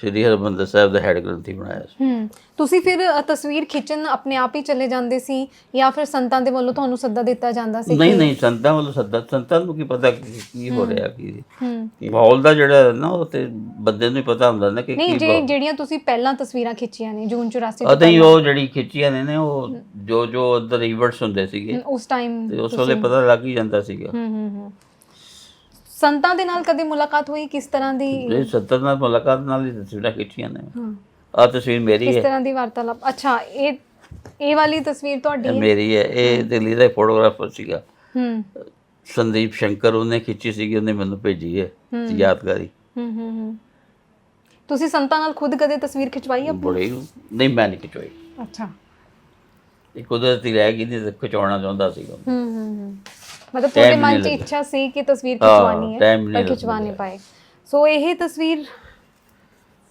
ਸ੍ਰੀ ਹਰਿਮੰਦਰ ਸਾਹਿਬ ਦਾ ਹੈਡ ਗ੍ਰੰਥੀ ਬਣਾਇਆ ਸੀ। ਹੂੰ ਤੁਸੀਂ ਫਿਰ ਅ, ਤਸਵੀਰ ਖਿੱਚਣ ਆਪਣੇ ਆਪ ਹੀ ਚਲੇ ਜਾਂਦੇ ਸੀ ਜਾਂ ਫਿਰ ਸੰਤਾਂ ਦੇ ਵੱਲੋਂ ਤੁਹਾਨੂੰ ਸੱਦਾ ਦਿੱਤਾ ਜਾਂਦਾ ਸੀ ਨਹੀਂ ਨਹੀਂ ਸੰਤਾਂ ਵੱਲੋਂ ਸੱਦਾ ਸੰਤਾਂ ਨੂੰ ਕੀ ਪਤਾ ਕੀ ਕੀ ਹੋ ਰਿਹਾ ਕੀ ਹੂੰ। ਮਾਹੌਲ ਦਾ ਜਿਹੜਾ ਨਾ ਉਹ ਤੇ ਬੰਦੇ ਨੂੰ ਹੀ ਪਤਾ ਹੁੰਦਾ ਨਾ ਕਿ ਨਹੀਂ ਕੀ ਜੇ ਜਿਹੜੀਆਂ ਤੁਸੀਂ ਪਹਿਲਾਂ ਤਸਵੀਰਾਂ ਖਿੱਚੀਆਂ ਨੇ ਜੂਨ 84 ਤੋਂ ਅਦੇ ਉਹ ਜਿਹੜੀ ਖਿੱਚੀਆਂ ਨੇ ਨੇ ਉਹ ਜੋ ਜੋ ਅੰਦਰ ਇਵੈਂਟਸ ਹੁੰਦੇ ਸੀਗੇ ਪਹਿਲਾਂ, ਉਸ ਟਾਈਮ ਤੇ ਉਸ ਵੇਲੇ ਪਤਾ ਲੱਗ ਹੀ ਜਾਂਦਾ ਸੀਗਾ। ਹੂੰ ਹੂੰ। ਸੰਤਾਂ ਦੇ ਨਾਲ ਕਦੇ ਮੁਲਾਕਾਤ ਹੋਈ? ਕਿਸ ਤਰ੍ਹਾਂ ਦੀ? ਇਹ ਸੱਤਰ ਨਾਲ ਮੁਲਾਕਾਤ ਨਾਲ ਹੀ ਤਸਵੀਰਾਂ ਖਿੱਚੀਆਂ ਨੇ। ਹਾਂ। ਆ ਤਸਵੀਰ ਮੇਰੀ ਕਿਸ ਹੈ। ਤਰ੍ਹਾਂ ਦੀ ਵਾਰਤਾਲਾਪ? ਅੱਛਾ ਇਹ ਇਹ ਵਾਲੀ ਤਸਵੀਰ ਤੁਹਾਡੀ ਹੈ? ਮੇਰੀ ਹੈ। ਇਹ ਦਿੱਲੀ ਦਾ ਫੋਟੋਗ੍ਰਾਫਰ ਸੀਗਾ। ਹੂੰ। ਸੰਦੀਪ ਸ਼ੰਕਰ ਉਹਨੇ ਖਿੱਚੀ ਸੀਗੀ ਉਹਨੇ ਮੈਨੂੰ ਭੇਜੀ ਹੈ। ਯਾਦਗਾਰੀ। ਹੂੰ ਹੂੰ ਹੂੰ। ਤੁਸੀਂ ਸੰਤਾਂ ਨਾਲ ਖੁਦ ਕਦੇ ਤਸਵੀਰ ਖਿਚਵਾਈ ਹੈ ਬੜੀ। ਨਹੀਂ ਮੈਂ ਨਹੀਂ ਖਿਚਵਾਈ। ਅੱਛਾ। ਇਹ ਕੁਦਰਤੀ ਰਹਿ ਗਈ ਨਹੀਂ ਤੇ ਖਿਚਵਾਉਣਾ ਚਾਹੁੰਦਾ ਸੀਗਾ। ਹੂੰ ਹੂੰ ਹੂੰ। ਮਤਲਬ ਤੁਹਾਡੇ Time ਮਨ ਨਹੀਂ 'ਚ ਲੱਗਾ। ਇੱਛਾ ਸੀ ਕਿ ਤਸਵੀਰ ਹਾਂ, ਖਿਚਵਾਣੀ ਹੈ time ਨਹੀਂ ਪਰ ਖਿਚਵਾ। ਨਹੀਂ ਪਾਏ। ਸੋ ਇਹ ਤਸਵੀਰ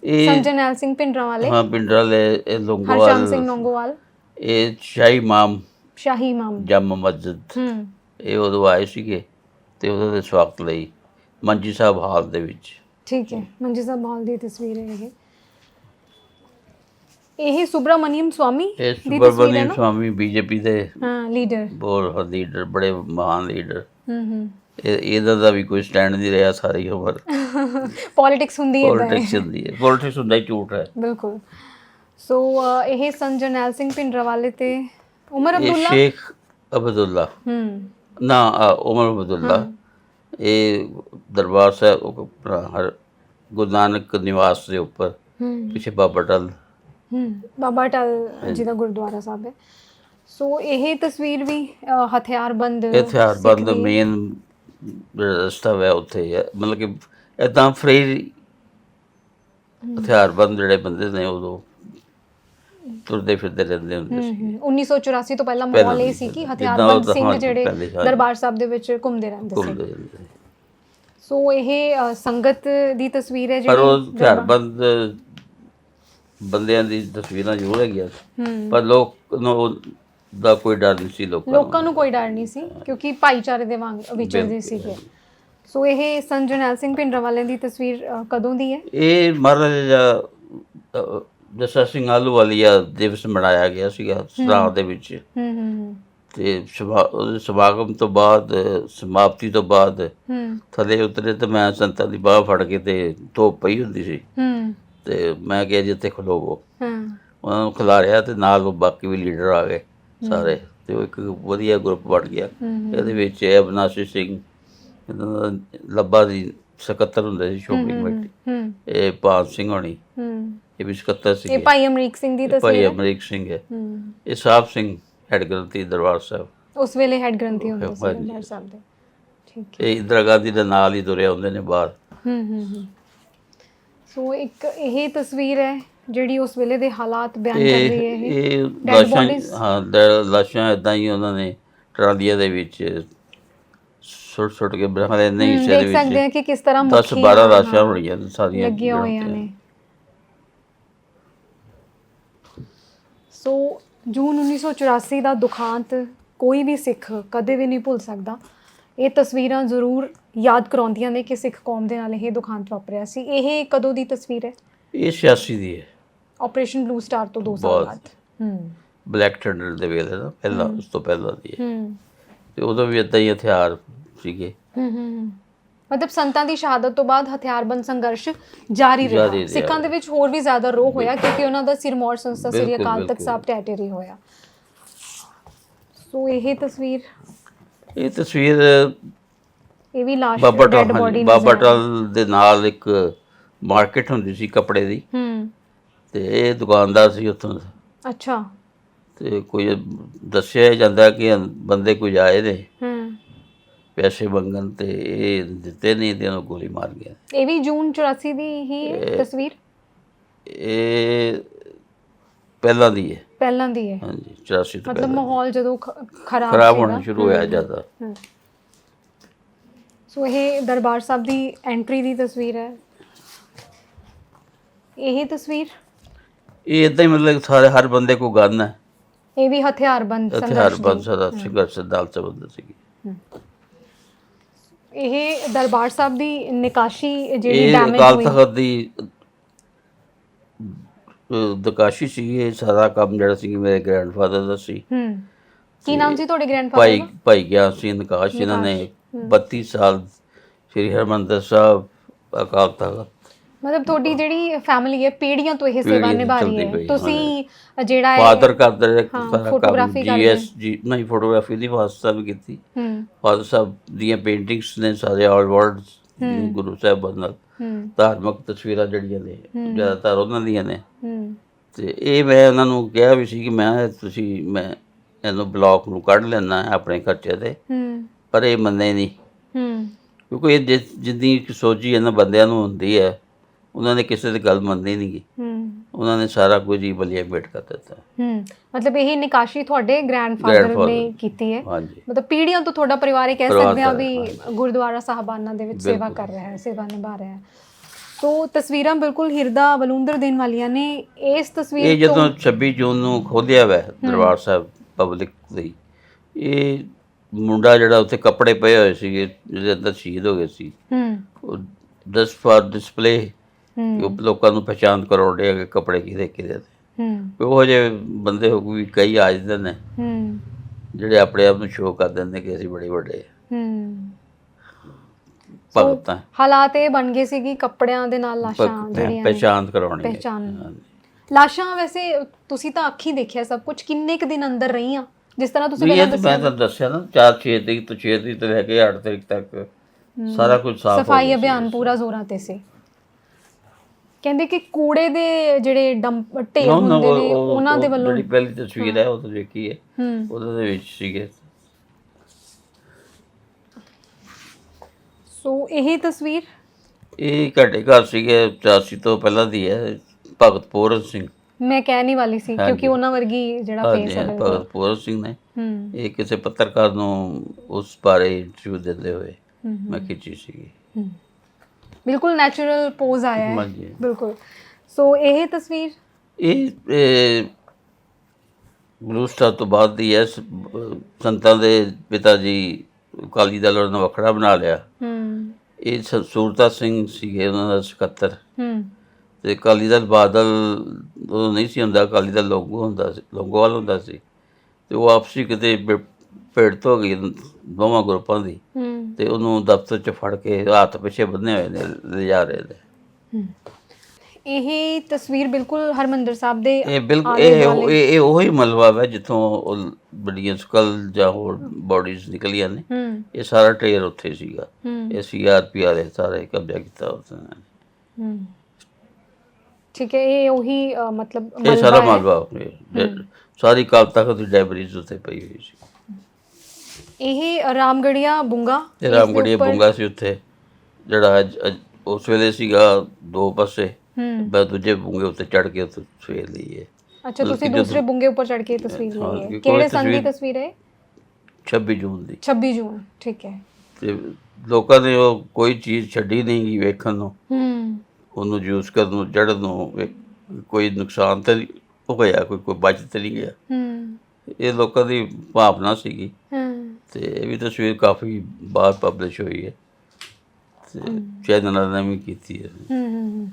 ਇਹ ਸੰਜਨੈਲ ਸਿੰਘ ਪਿੰਡਰਾਂ ਵਾਲੇ ਹਾਂ ਪਿੰਡਰਾਲੇ ਇਹ ਹਰਸ਼ਾਮ ਲੋਂਗੋਵਾਲ ਸਿੰਘ ਨੋਂਗੋਵਾਲ। ਇਹ ਸ਼ਾਹੀ ਇਮਾਮ ਸ਼ਾਹੀ ਇਮਾਮ ਜਮ ਮਸਜਿਦ। ਹੂੰ। ਇਹ ਉਦੋਂ ਆਏ ਸੀਗੇ ਤੇ ਉਹਨਾਂ ਦੇ ਸਵਾਗਤ ਲਈ ਮੰਜੀ ਸਾਹਿਬ ਹਾਲ ਦੇ ਵਿੱਚ। ਠੀਕ ਹੈ ਮੰਜੀ ਸਾਹਿਬ ਹਾਲ ਦੀ ਤਸਵੀਰ ਹੈ ਇਹ। ਇਹ ਸੁਬਰਾਮਨੀਅਮ ਸਵਾਮੀ ਇਹ ਦੀ ਤਸਵੀਰ ਹੈ ਸੁਬਰਮਨੀਅਮ ਨਾ ਸਵਾਮੀ ਬੀਜੇਪੀ ਦੇ ਹਾਂ ਲੀਡਰ ਬਹੁਤ ਲੀਡਰ ਬੜੇ ਮਹਾਨ ਲੀਡਰ ਹੂੰ ਹੂੰ। ਇਹ ਇਹਦਾ ਦਾ ਵੀ ਕੋਈ ਸਟੈਂਡ ਨਹੀਂ ਰਿਹਾ ਸਾਰੀ ਉਮਰ। ਪੋਲਿਟਿਕਸ ਹੁੰਦੀ ਹੈ। ਪੋਲਿਟਿਕਸ ਹੁੰਦੀ ਹੈ। ਪੋਲਿਟਿਕਸ ਹੁੰਦਾ ਹੀ ਝੂਠ ਹੈ। ਬਿਲਕੁਲ। ਸੋ ਅ, ਇਹ ਸਨ ਜਰਨੈਲ ਸਿੰਘ ਪਿੰਡਰਾ ਵਾਲੇ ਤੇ ਉਮਰ ਇਹ ਅਬਦੁੱਲਾ? ਸ਼ੇਖ ਅਬਦੁੱਲਾ। ਹੂੰ। ਨਾ ਉਮਰ ਅਬਦੁੱਲਾ। ਇਹ ਦਰਬਾਰ ਸਾਹਿਬ ਉਹ ਆਪਣਾ ਹਰ ਗੁਰੂ ਨਾਨਕ ਨਿਵਾਸ ਦੇ ਉੱਪਰ ਹੂੰ। ਪਿੱਛੇ ਬਾਬਾ ਟਲ। ਬਾਬਾ ਟਲ ਜੀ ਦਾ ਗੁਰਦੁਆਰਾ ਸਾਹਿਬ ਹੈ। ਸੋ ਇਹ ਤਸਵੀਰ ਵੀ ਅ, ਹਥਿਆਰਬੰਦ ਹਥਿਆਰਬੰਦ ਮੇਨ ਰਸਤਾ ਹੈ ਉੱਥੇ। ਹੈ ਮਤਲਬ ਕਿ ਇਦਾਂ ਫਰੀ ਹਥਿਆਰਬੰਦ ਜਿਹੜੇ ਬੰਦੇ ਨੇ ਉਦੋਂ ਤੁਰਦੇ ਫਿਰਦੇ ਰਹਿੰਦੇ ਹੁੰਦੇ ਸੀ ਹੂੰ, ਹੂੰ। 1984 ਤੋਂ ਪਹਿਲਾਂ ਪਹਿਲਾਂ ਮਾਹੌਲ ਇਹ ਸੀ ਕਿ ਜਿੱਦਾਂ ਹਥਿਆਰਬੰਦ ਉਹ ਤਾਂ ਸਿੰਘ ਜਿਹੜੇ ਪਹਿਲੇ। ਦਰਬਾਰ ਸਾਹਿਬ ਦੇ ਵਿੱਚ ਘੁੰਮਦੇ ਰਹਿੰਦੇ ਸੀ। ਘੁੰਮਦੇ ਰਹਿੰਦੇ ਸੀ। ਸੋ ਇਹ ਅ, ਸੰਗਤ ਦੀ ਤਸਵੀਰ ਹੈ ਪਰ ਉਹ ਜਿਹੜੀ ਹਥਿਆਰਬੰਦ ਬੰਦਿਆਂ ਦੀ ਤਸਵੀਰਾਂ ਜ਼ਰੂਰ ਹੈਗੀਆਂ। ਹੂੰ। ਪਰ ਲੋਕ ਨੂੰ ਦਾ ਕੋਈ ਡਰ ਨਹੀਂ ਸੀ ਲੋਕਾਂ ਨੂੰ। ਲੋਕਾਂ ਨੂੰ ਕੋਈ ਡਰ ਨਹੀਂ ਸੀ ਕਿਉਂਕਿ ਭਾਈਚਾਰੇ ਦੇ ਵਾਂਗ ਵਿਚਰਦੇ ਸੀਗੇ। ਸੋ ਇਹ ਸਨ ਜਰਨੈਲ ਸਿੰਘ ਪਿੰਡਰਾ ਵਾਲਿਆਂ ਦੀ ਤਸਵੀਰ ਅ, ਕਦੋਂ ਦੀ ਹੈ? ਇਹ ਮਹਾਰਾਜਾ ਜੱਸਾ ਸਿੰਘ ਆਲੂਵਾਲੀਆ ਦਿਵਸ ਮਨਾਇਆ ਗਿਆ ਸੀਗਾ ਸਰਾਂ ਦੇ ਵਿੱਚ। ਹੂੰ ਹੂੰ ਹੂੰ। ਤੇ ਸਭਾ- ਉਹਦੇ ਸਮਾਗਮ ਤੋਂ ਬਾਅਦ ਸਮਾਪਤੀ ਤੋਂ ਬਾਅਦ ਹੂੰ। ਥੱਲੇ ਉਤਰੇ ਤੇ ਮੈਂ ਸੰਤਾਂ ਦੀ ਬਾਹ ਫੜ ਕੇ ਤੇ ਧੋਪ ਪਈ ਹੁੰਦੀ ਸੀ। ਹੂੰ। ਤੇ ਮੈਂ ਕਿਹਾ ਜੀ ਇੱਥੇ ਖਲੋਵੋ ਹਾਂ। ਉਹਨਾਂ ਨੂੰ ਖਿਲਾਰਿਆ ਤੇ ਨਾਲ ਉਹ ਬਾਕੀ ਵੀ ਲੀਡਰ ਆ ਗਏ ਸਾਰੇ ਤੇ ਉਹ ਇੱਕ ਵਧੀਆ ਗਰੁੱਪ ਬਣ ਗਿਆ। ਹੂੰ ਇਹਦੇ ਵਿੱਚ ਇਹ ਅਵਨਾਸ਼ੀ ਸਿੰਘ ਲੱਭਾ ਦੀ ਸਕੱਤਰ ਹੁੰਦੇ ਸੀ ਸ਼ੋਪਿੰਗ ਕਮੇਟੀ। ਹੂੰ ਇਹ ਪਾਲ ਸਿੰਘ ਹੋਣੀ ਹੂੰ। ਇਹ ਵੀ ਸਕੱਤਰ ਇਹ ਸੀਗੇ ਭਾਈ ਅਮਰੀਕ ਸਿੰਘ ਦੀ ਭਾਈ ਤਸਵੀਰ ਹੈ ਅਮਰੀਕ ਸਿੰਘ ਹੈ। ਹੂੰ। ਇਹ ਸਾਹਿਬ ਸਿੰਘ ਹੈਡ ਗ੍ਰੰਥੀ ਦਰਬਾਰ ਸਾਹਿਬ। ਉਸ ਵੇਲੇ ਹੈਡ ਗ੍ਰੰਥੀ ਹੁੰਦੇ ਸੀ। ਦਰਬਾਰ ਸਾਹਿਬ ਦੇ। ਠੀਕ ਇਹ ਇੰਦਰਾ ਗਾਂਧੀ ਦੇ ਨਾਲ ਹੀ ਤੁਰੇ ਆਉਂਦੇ ਨੇ ਬਾਹਰ। ਹੂੰ ਹੂੰ ਹੂੰ। ਸੋ ਇੱਕ ਇਹ ਤਸਵੀਰ ਹੈ ਜਿਹੜੀ ਉਸ ਵੇਲੇ ਦੇ ਹਾਲਾਤ ਬਿਆਨ ਕਰ ਰਹੀ ਹੈ ਇਹ ਇਹ Dead ਲਾਸ਼ਾਂ bodies? ਹਾਂ ਦ- ਲਾਸ਼ਾਂ ਇਦਾਂ ਹੀ ਉਹਨਾਂ ਨੇ ਟਰਾਲੀਆਂ ਦੇ ਵਿੱਚ ਸੁੱਟ ਸੁੱਟ ਕੇ ਬਰਹਾਲੇ ਨਹੀਂ ਹਮ, ਹਿੱਸੇ ਦੇ ਦੇਖ ਸਕਦੇ ਹਾਂ ਵਿੱਚ ਕਿ ਕਿਸ ਤਰ੍ਹਾਂ 10 ਮੁੱਠੀ 12 ਹਾਂ, ਲਾਸ਼ਾਂ ਹੋਣੀਆਂ ਸਾਰੀਆਂ ਲੱਗੀਆਂ ਹੋਈਆਂ ਨੇ। ਸੋ ਜੂਨ 1984 ਦਾ ਦੁਖਾਂਤ ਕੋਈ ਵੀ ਸਿੱਖ ਕਦੇ ਵੀ ਨਹੀਂ ਭੁੱਲ ਸਕਦਾ। ਇਹ ਤਸਵੀਰਾਂ ਜ਼ਰੂਰ ਯਾਦ ਕਰਾਉਂਦੀਆਂ ਨੇ ਕਿ ਸਿੱਖ ਕੌਮ ਦੇ ਨਾਲ ਇਹ ਦੁਖਾਂਤ ਵਾਪਰਿਆ ਸੀ। ਇਹ ਕਦੋਂ ਦੀ ਤਸਵੀਰ ਹੈ? ਇਹ 86 ਦੀ ਹੈ। ਆਪਰੇਸ਼ਨ ਬਲੂ ਸਟਾਰ ਤੋਂ 2 ਸਾਲ। ਬਾਅਦ। ਹੂੰ। ਬਲੈਕ ਟੰਡਰ ਦੇ ਵੇਲੇ ਦਾ ਪਹਿਲਾਂ ਉਸ ਤੋਂ ਪਹਿਲਾਂ ਦੀ ਹੈ। ਹੂੰ। ਤੇ ਉਦੋਂ ਵੀ ਇਦਾਂ ਹੀ ਹਥਿਆਰ ਸੀਗੇ। ਹੂੰ ਹੂੰ। ਮਤਲਬ ਸੰਤਾਂ ਦੀ ਸ਼ਹਾਦਤ ਤੋਂ ਬਾਅਦ ਹਥਿਆਰਬੰਦ ਸੰਘਰਸ਼ ਜਾਰੀ ਰਿਹਾ। ਸਿੱਖਾਂ ਦੇ ਵਿੱਚ ਹੋਰ ਵੀ ਜ਼ਿਆਦਾ ਰੋਹ ਹੋਇਆ ਕਿਉਂਕਿ ਉਹਨਾਂ ਦਾ ਸਿਰਮੌਰ ਸੰਸਥਾ ਸ੍ਰੀ ਅਕਾਲ ਤਖਤ। ਸਾਹਿਬ ਟੈਟੇਰੀ ਹੋਇਆ। ਸੋ ਇਹ ਤਸਵੀਰ? ਇਹ ਤਸਵੀਰ ਇਹ ਵੀ ਲਾਸ਼ ਬਾਬਾ ਡੈਡ ਟਲ ਬੋਡੀ ਬਾਬਾ ਟਲ ਦੇ ਨਾਲ ਇੱਕ ਮਾਰਕੀਟ ਹੁੰਦੀ ਸੀ ਕੱਪੜੇ ਦੀ। ਹੂੰ। ਤੇ ਇਹ ਦੁਕਾਨਦਾਰ ਸੀ ਉੱਥੋਂ ਦਾ। ਅੱਛਾ। ਤੇ ਕੋਈ ਦੱਸਿਆ ਜਾਂਦਾ ਕਿ ਬੰਦੇ ਕੁਝ ਆਏ ਨੇ। ਹੂੰ। ਪੈਸੇ ਮੰਗਣ ਤੇ ਇਹ ਦਿੱਤੇ ਨਹੀਂ ਤੇ ਉਹਨੂੰ ਗੋਲੀ ਮਾਰ ਗਿਆ ਇਹ ਵੀ ਜੂਨ 84 ਦੀ ਹੀ ਹੈ ਤਸਵੀਰ? ਇਹ ਪਹਿਲਾਂ ਦੀ ਹੈ। ਪਹਿਲਾਂ ਦੀ ਹੈ। ਹਾਂਜੀ 84 ਤੋਂ ਮਤਲਬ ਮਾਹੌਲ ਜਦੋਂ ਖਰਾਬ ਖਰਾਬ। ਹੋਣਾ ਸ਼ੁਰੂ ਹੋਇਆ ਜ਼ਿਆਦਾ। ਹਮ। ਸੋ ਇਹ ਦਰਬਾਰ ਸਾਹਿਬ ਦੀ ਐਂਟਰੀ ਦੀ ਤਸਵੀਰ ਹੈ। ਇਹ ਤਸਵੀਰ? ਇਹ ਇਦਾਂ ਹੀ ਮਤਲਬ ਸਾਰੇ ਹਰ ਬੰਦੇ ਕੋ ਗਨ ਹੈ। ਇਹ ਵੀ ਹਥਿਆਰਬੰਦ ਹਥਿਆਰ ਸੰਘਰਸ਼ ਬੰਦ ਦੀ ਸਦਾ ਸੰਘਰਸ਼ ਨਾਲ ਸੰਬੰਧ ਸੀ ਇਹ ਦਰਬਾਰ ਸਾਹਿਬ ਦੀ ਨਿਕਾਸ਼ੀ ਜਿਹੜੀ ਇਹ ਡੈਮੇਜ ਹੋਈ। ਤਖਤ ਦੀ ਦਕਾਸ਼ੀ ਸੀ ਇਹ ਸਾਰਾ ਕੰਮ ਜਿਹੜਾ ਸੀ ਮੇਰੇ ਗ੍ਰੈਂਡਫਾਦਰ ਦਾ ਸੀ। ਹੂੰ ਕੀ ਨਾਮ ਸੀ ਤੁਹਾਡੇ ਗ੍ਰੈਂਡਫਾਦਰ ਭਾਈ ਦਾ? ਭਾਈ ਗਿਆਨ ਸਿੰਘ ਨਕਾਸ਼ ਇਹਨਾਂ ਨੇ 32 ਸਾਲ ਸ੍ਰੀ ਹਰਮੰਦਰ ਸਾਹਿਬ ਅਕਾਲ ਤਖਤ। ਮਤਲਬ ਤੁਹਾਡੀ ਜਿਹੜੀ ਫੈਮਿਲੀ ਹੈ ਪੀੜ੍ਹੀਆਂ ਤੋਂ ਇਹ ਸੇਵਾ ਨਿਭਾ ਰਹੀ ਹੈ। ਤੁਸੀਂ ਜਿਹੜਾ ਹੈ ਫਾਦਰ ਕਰਦੇ ਸਾਰਾ ਕਰਦੇ ਜੀਐਸ ਜੀ ਨਹੀਂ ਫੋਟੋਗ੍ਰਾਫੀ ਦੀ ਵਾਸਤਾ ਵੀ ਕੀਤੀ। ਫਾਦਰ ਸਾਹਿਬ ਦੀਆਂ ਪੇਂਟਿੰਗਸ ਨੇ ਸਾਰੇ ਆਲ ਵਰਲਡ ਗੁਰੂ ਸਾਹਿਬ ਨਾਲ। ਧਾਰਮਿਕ ਤਸਵੀਰਾਂ ਜਿਹੜੀਆਂ ਨੇ ਜ਼ਿਆਦਾਤਰ ਉਹਨਾਂ ਦੀਆਂ ਨੇ। ਤੇ ਇਹ ਮੈਂ ਉਹਨਾਂ ਨੂੰ ਕਿਹਾ ਵੀ ਸੀ ਕਿ ਮੈਂ ਤੁਸੀਂ ਮੈਂ ਇਹਨੂੰ ਬਲੌਕ ਨੂੰ ਕੱਢ ਲੈਣਾ ਆਪਣੇ ਖਰਚੇ ਤੇ। ਪਰ ਇਹ ਮੰਨੇ ਨਹੀਂ। ਹੂੰ। ਕਿਉਂਕਿ ਇਹ ਜਿੰਨੀ ਕੁ ਸੋਝੀ ਇਹਨਾਂ ਬੰਦਿਆਂ ਨੂੰ ਹੁੰਦੀ ਹੈ ਉਹਨਾਂ ਨੇ ਕਿਸੇ ਦੀ ਗੱਲ ਮੰਨਣੀ ਨਹੀਂ ਗੀ। ਹੂੰ। ਉਹਨਾਂ ਨੇ ਸਾਰਾ ਕੁਝ ਹੀ ਬਲੀਆ ਮੇਟ ਕਰ ਦਿੱਤਾ। ਹੂੰ। ਮਤਲਬ ਇਹ ਨਿਕਾਸ਼ੀ ਤੁਹਾਡੇ ਗ੍ਰੈਂਡਫਾਦਰ Grandfather। ਨੇ ਕੀਤੀ ਹੈ। ਹਾਂਜੀ। ਮਤਲਬ ਪੀੜ੍ਹੀਆਂ ਤੋਂ ਤੁਹਾਡਾ ਪਰਿਵਾਰ ਇਹ ਕਹਿ ਪਰਿਵਾਰ ਸਕਦੇ ਆ ਵੀ ਗੁਰਦੁਆਰਾ ਸਾਹਿਬਾਨਾਂ ਦੇ ਵਿੱਚ ਸੇਵਾ ਕਰ ਰਿਹਾ ਹੈ ਸੇਵਾ ਨਿਭਾ ਰਿਹਾ ਹੈ। ਸੋ ਤਸਵੀਰਾਂ ਬਿਲਕੁਲ ਹਿਰਦਾ ਬਲੂੰਦਰ ਦੇਣ ਵਾਲੀਆਂ ਨੇ। ਇਸ ਇਹ ਤਸਵੀਰ ਜਦੋਂ 26 ਜੂਨ ਨੂੰ ਖੋਲਿਆ ਵੈ ਦਰਬਾਰ ਸਾਹਿਬ ਪਬਲਿਕ ਲਈ ਇਹ ਮੁੰਡਾ ਜਿਹੜਾ ਉੱਥੇ ਕੱਪੜੇ ਪਏ ਹੋਏ ਸੀਗੇ ਜਿਹਦੇ ਅੰਦਰ ਸ਼ਹੀਦ ਹੋ ਗਏ ਸੀ। ਹੂੰ। ਉਹ ਫਾਰ ਡਿਸਪਲੇ ਹੂੰ। ਉਹ ਲੋਕਾਂ ਨੂੰ ਪਛਾਣ ਕਰਾਉਣ ਡਿਆ ਕਿ ਕੱਪੜੇ ਕਿਹਦੇ ਕਿਹਦੇ ਤੇ। ਹੂੰ। ਉਹ ਜਿਹੇ ਬੰਦੇ ਹੋ ਵੀ ਕਈ ਆ ਜਾਂਦੇ ਨੇ। ਹੂੰ। ਜਿਹੜੇ ਆਪਣੇ ਆਪ ਨੂੰ ਸ਼ੋਅ ਕਰ ਦਿੰਦੇ ਕਿ ਅਸੀਂ ਬੜੇ ਵੱਡੇ ਹੂੰ। ਭਗਤ। ਹਾਲਾਤ ਇਹ ਬਣ ਗਏ ਸੀ ਕਿ ਕੱਪੜਿਆਂ ਦੇ ਨਾਲ ਲਾਸ਼ਾਂ ਜਿਹੜੀਆਂ ਪਹਿਚਾਣ ਕਰਾਉਣੀ। ਹਾਂਜੀ। ਲਾਸ਼ਾਂ ਵੈਸੇ ਤੁਸੀਂ ਤਾਂ ਅੱਖੀਂ ਦੇਖਿਆ ਸਭ ਕੁਝ ਕਿੰਨੇ ਕੁ ਦਿਨ ਅੰਦਰ ਰਹੀਆਂ? ਜਿਸ ਤਰ੍ਹਾਂ ਤੁਸੀਂ ਵੀ ਇਹ ਤਾਂ ਮੈਂ ਤੁਹਾਨੂੰ ਦੱਸਿਆ ਨਾ 4 6 ਤਰੀਕ ਤੋਂ 6 ਤਰੀਕ ਤੋਂ ਲੈ ਕੇ 8 ਤਰੀਕ ਤੱਕ ਸਾਰਾ ਕੁਝ ਸਾਫ਼ ਸਫ਼ਾਈ। ਅਭਿਆਨ ਪੂਰਾ ਜ਼ੋਰਾਂ ਤੇ ਸੀ। ਕਹਿੰਦੇ ਕਿ ਕੂੜੇ ਦੇ ਜਿਹੜੇ ਡੰਪ ਢੇਰ ਹੁੰਦੇ ਨੇ ਉਹ- ਉਹਨਾਂ ਦੇ ਵੱਲੋਂ ਜਿਹੜੀ ਪਹਿਲੀ ਤਸਵੀਰ ਹੈ ਉਹ ਤਾਂ ਦੇਖੀ ਹੈ। ਉਹਦੇ ਦੇ ਵਿੱਚ ਸੀਗੇ। ਸੋ ਇਹ ਤਸਵੀਰ? ਇਹ ਘਾਟੇ ਘਰ ਸੀਗੇ 84 ਤੋਂ ਪਹਿਲਾਂ ਦੀ ਹੈ ਭਗਤ ਪੂਰਨ ਸਿੰਘ। ਮੈਂ ਕਹਿ ਨਹੀਂ ਵਾਲੀ ਸੀ ਕਿਉਂਕਿ। ਉਹਨਾਂ ਵਰਗੀ ਜਿਹੜਾ ਫੇਸ ਹੈ ਬਿਲਕੁਲ। ਭਗਤ ਪੂਰਨ ਸਿੰਘ ਨੇ। ਹੂੰ। ਇਹ ਕਿਸੇ ਪੱਤਰਕਾਰ ਨੂੰ ਉਸ ਬਾਰੇ ਇੰਟਰਵਿਊ ਦਿੰਦੇ ਹੋਏ ਹੂੰ, ਮੈਂ ਖਿੱਚੀ ਸੀਗੀ। ਹੂੰ। ਬਿਲਕੁਲ ਨੈਚੁਰਲ ਪੋਜ਼ ਆਇਆ ਹੈ। ਹਾਂਜੀ। ਬਿਲਕੁਲ। ਸੋ ਇਹ ਤਸਵੀਰ? ਇਹ ਇਹ ਬਲੂ ਸਟਾਰ ਤੋਂ ਬਾਅਦ ਦੀ ਹੈ। ਸ- ਸੰਤਾਂ ਦੇ ਪਿਤਾ ਜੀ ਅਕਾਲੀ ਦਲ ਉਹਨਾਂ ਵੱਖਰਾ ਬਣਾ ਲਿਆ। ਹੂੰ। ਇਹ ਸ- ਸੂਰਤਾ ਸਿੰਘ ਸੀਗੇ ਉਹਨਾਂ ਦਾ ਸਕੱਤਰ। ਹੂੰ। ਤੇ ਅਕਾਲੀ ਦਲ ਬਾਦਲ ਉਹ ਨਹੀਂ ਸੀ ਹੁੰਦਾ ਅਕਾਲੀ ਦਲ ਲੋਗੋ ਹੁੰਦਾ ਸੀ ਲੋਗੋਵਾਲ ਹੁੰਦਾ ਸੀ। ਤੇ ਉਹ ਆਪਸੀ ਕਿਤੇ ਭਿੜਤ ਹੋ ਗਈ ਦੋਵਾਂ ਗਰੁੱਪਾਂ ਦੀ। ਤੇ ਉਹਨੂੰ ਦਫ਼ਤਰ 'ਚ ਫੜ ਕੇ ਹੱਥ ਪਿੱਛੇ ਬੰਨੇ ਹੋਏ ਨੇ ਲਿਜਾ ਰਹੇ ਨੇ। ਇਹ ਤਸਵੀਰ ਬਿਲਕੁਲ ਹਰਮੰਦਰ ਸਾਹਿਬ ਦੇ ਇਹ ਬਿਲਕੁਲ ਇਹ। ਇਹ ਇਹ ਉਹੀ ਮਲਬਾ ਹੈ ਜਿੱਥੋਂ ਬੜੀਆਂ ਸਕਲ ਜਾਂ ਹੋਰ ਬਾਡੀਜ਼ ਨਿਕਲੀਆਂ ਨੇ। ਇਹ ਸਾਰਾ ਟ੍ਰੇਰ ਉੱਥੇ ਸੀਗਾ। ਇਹ ਸੀਆਰਪੀ ਵਾਲੇ ਸਾਰੇ ਕਬਜ਼ਾ ਕੀਤਾ ਉਸਨੇ ਹੂੰ। ਠੀਕ ਹੈ ਇਹ ਉਹੀ ਅ, ਮਤਲਬ ਇਹ ਸਾਰਾ ਹੈ। ਇਹ- ਇਹ ਸਾਰੀ ਕਾਲ ਤੱਕ ਦੀ ਡੈਬਰੀਜ਼ ਉੱਤੇ ਪਈ ਹੋਈ ਸੀ। ਇਹ ਰਾਮਗੜੀਆ ਬੁੰਗਾ ਤੇ ਰਾਮਗੜੀਆ ਬੁੰਗਾ ਸੀ ਉੱਥੇ। ਜਿਹੜਾ ਅੱਜ ਅੱਜ ਉਸ ਵੇਲੇ ਸੀਗਾ ਦੋ ਪਾਸੇ। ਹੂੰ। ਮੈਂ ਦੂਜੇ ਬੁੰਗੇ ਉੱਤੇ ਚੜ ਕੇ ਸਵੇਰ ਲਈ ਹੈ। ਅੱਛਾ ਤੁਸੀਂ ਦੂਸਰੇ ਬੁੰਗੇ ਉੱਪਰ ਚੜ ਕੇ ਇਹ ਤਸਵੀਰ ਹਾਂ, ਲਈ ਹੈ। ਕਿਹੜੇ ਸੰਨ ਦੀ ਤਸਵੀਰ- ਤਸਵੀਰ ਹੈ 26 ਜੂਨ ਦੀ। 26 ਜੂਨ ਠੀਕ ਹੈ। ਤੇ ਲੋਕਾਂ ਨੇ ਉਹ ਕੋਈ ਚੀਜ਼ ਛੱਡੀ ਨਹੀਂ ਗੀ ਵੇਖਣ ਨੂੰ। ਹੂੰ। ਉਹਨੂੰ ਯੂਜ਼ ਕਰਨ ਨੂੰ ਚੜ੍ਹਨ ਨੂੰ ਕੋਈ ਨੁਕਸਾਨ ਤਾਂ ਹੋਇਆ ਕੋਈ ਕੋਈ ਬਚ ਤਾਂ ਨਹੀਂ ਗਿਆ ਹੂੰ। ਇਹ ਲੋਕਾਂ ਦੀ ਭਾਵਨਾ ਸੀਗੀ। ਹੂੰ। ਤੇ ਇਹ ਵੀ ਤਸਵੀਰ ਕਾਫੀ ਬਾਅਦ ਪਬਲਿਸ਼ ਹੋਈ ਹੈ। ਤੇ ਚੈਨਲਾਂ ਨੇ ਵੀ ਕੀਤੀ ਹੈ। ਹੂੰ।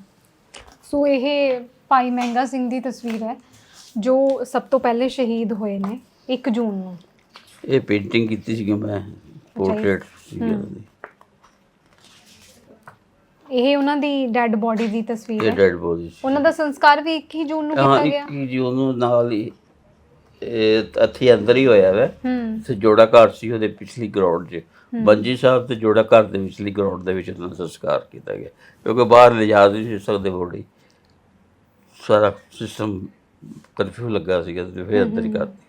ਸੋ ਇਹ ਭਾਈ ਮਹਿੰਗਾ ਸਿੰਘ ਦੀ ਤਸਵੀਰ ਹੈ ਜੋ ਸਭ ਤੋਂ ਪਹਿਲੇ ਸ਼ਹੀਦ ਹੋਏ ਨੇ 1 ਜੂਨ ਨੂੰ। ਇਹ ਪੇਂਟਿੰਗ ਕੀਤੀ ਸੀਗੀ ਮੈਂ ਪੋਰਟਰੇਟ ਸੀ ਉਹਨਾਂ ਦੀ। ਇਹ ਉਹਨਾਂ ਦੀ ਡੈੱਡ ਬੋਡੀ ਦੀ ਤਸਵੀਰ ਇਹ ਹੈ। ਡੈਡ ਬੋਡੀ ਉਹਨਾਂ ਦਾ ਸੰਸਕਾਰ ਵੀ 21 ਜੂਨ ਨੂੰ ਹਾਂ ਕੀਤਾ ਗਿਆ। ਇੱਕ ਜੀ ਉਹਨੂੰ ਨਾਲ ਹੀ ਇਹ ਇੱਥੇ ਅੰਦਰ ਹੀ ਹੋਇਆ ਵਾ। ਹੂੰ। ਤੇ ਜੋੜਾ ਘਰ ਸੀ ਉਹਦੇ ਪਿਛਲੀ ਗਰਾਊਂਡ 'ਚ। ਬੰਜੀ ਸਾਹਿਬ ਤੇ ਜੋੜਾ ਘਰ ਦੇ ਵਿਚਲੀ ਗਰਾਊਂਡ ਦੇ ਵਿੱਚ ਉਹਨਾਂ ਦਾ ਸੰਸਕਾਰ ਕੀਤਾ ਗਿਆ। ਕਿਉਂਕਿ ਬਾਹਰ ਲਿਜਾ ਨਹੀਂ ਸੀ ਸਕਦੇ ਬੋਡੀ ਸਾਰਾ ਸਿਸਟਮ ਕਰਫਿਊ ਲੱਗਾ ਸੀਗਾ ਤੇ ਫਿਰ ਅੰਦਰ ਹੀ। ਕਰਤੀ।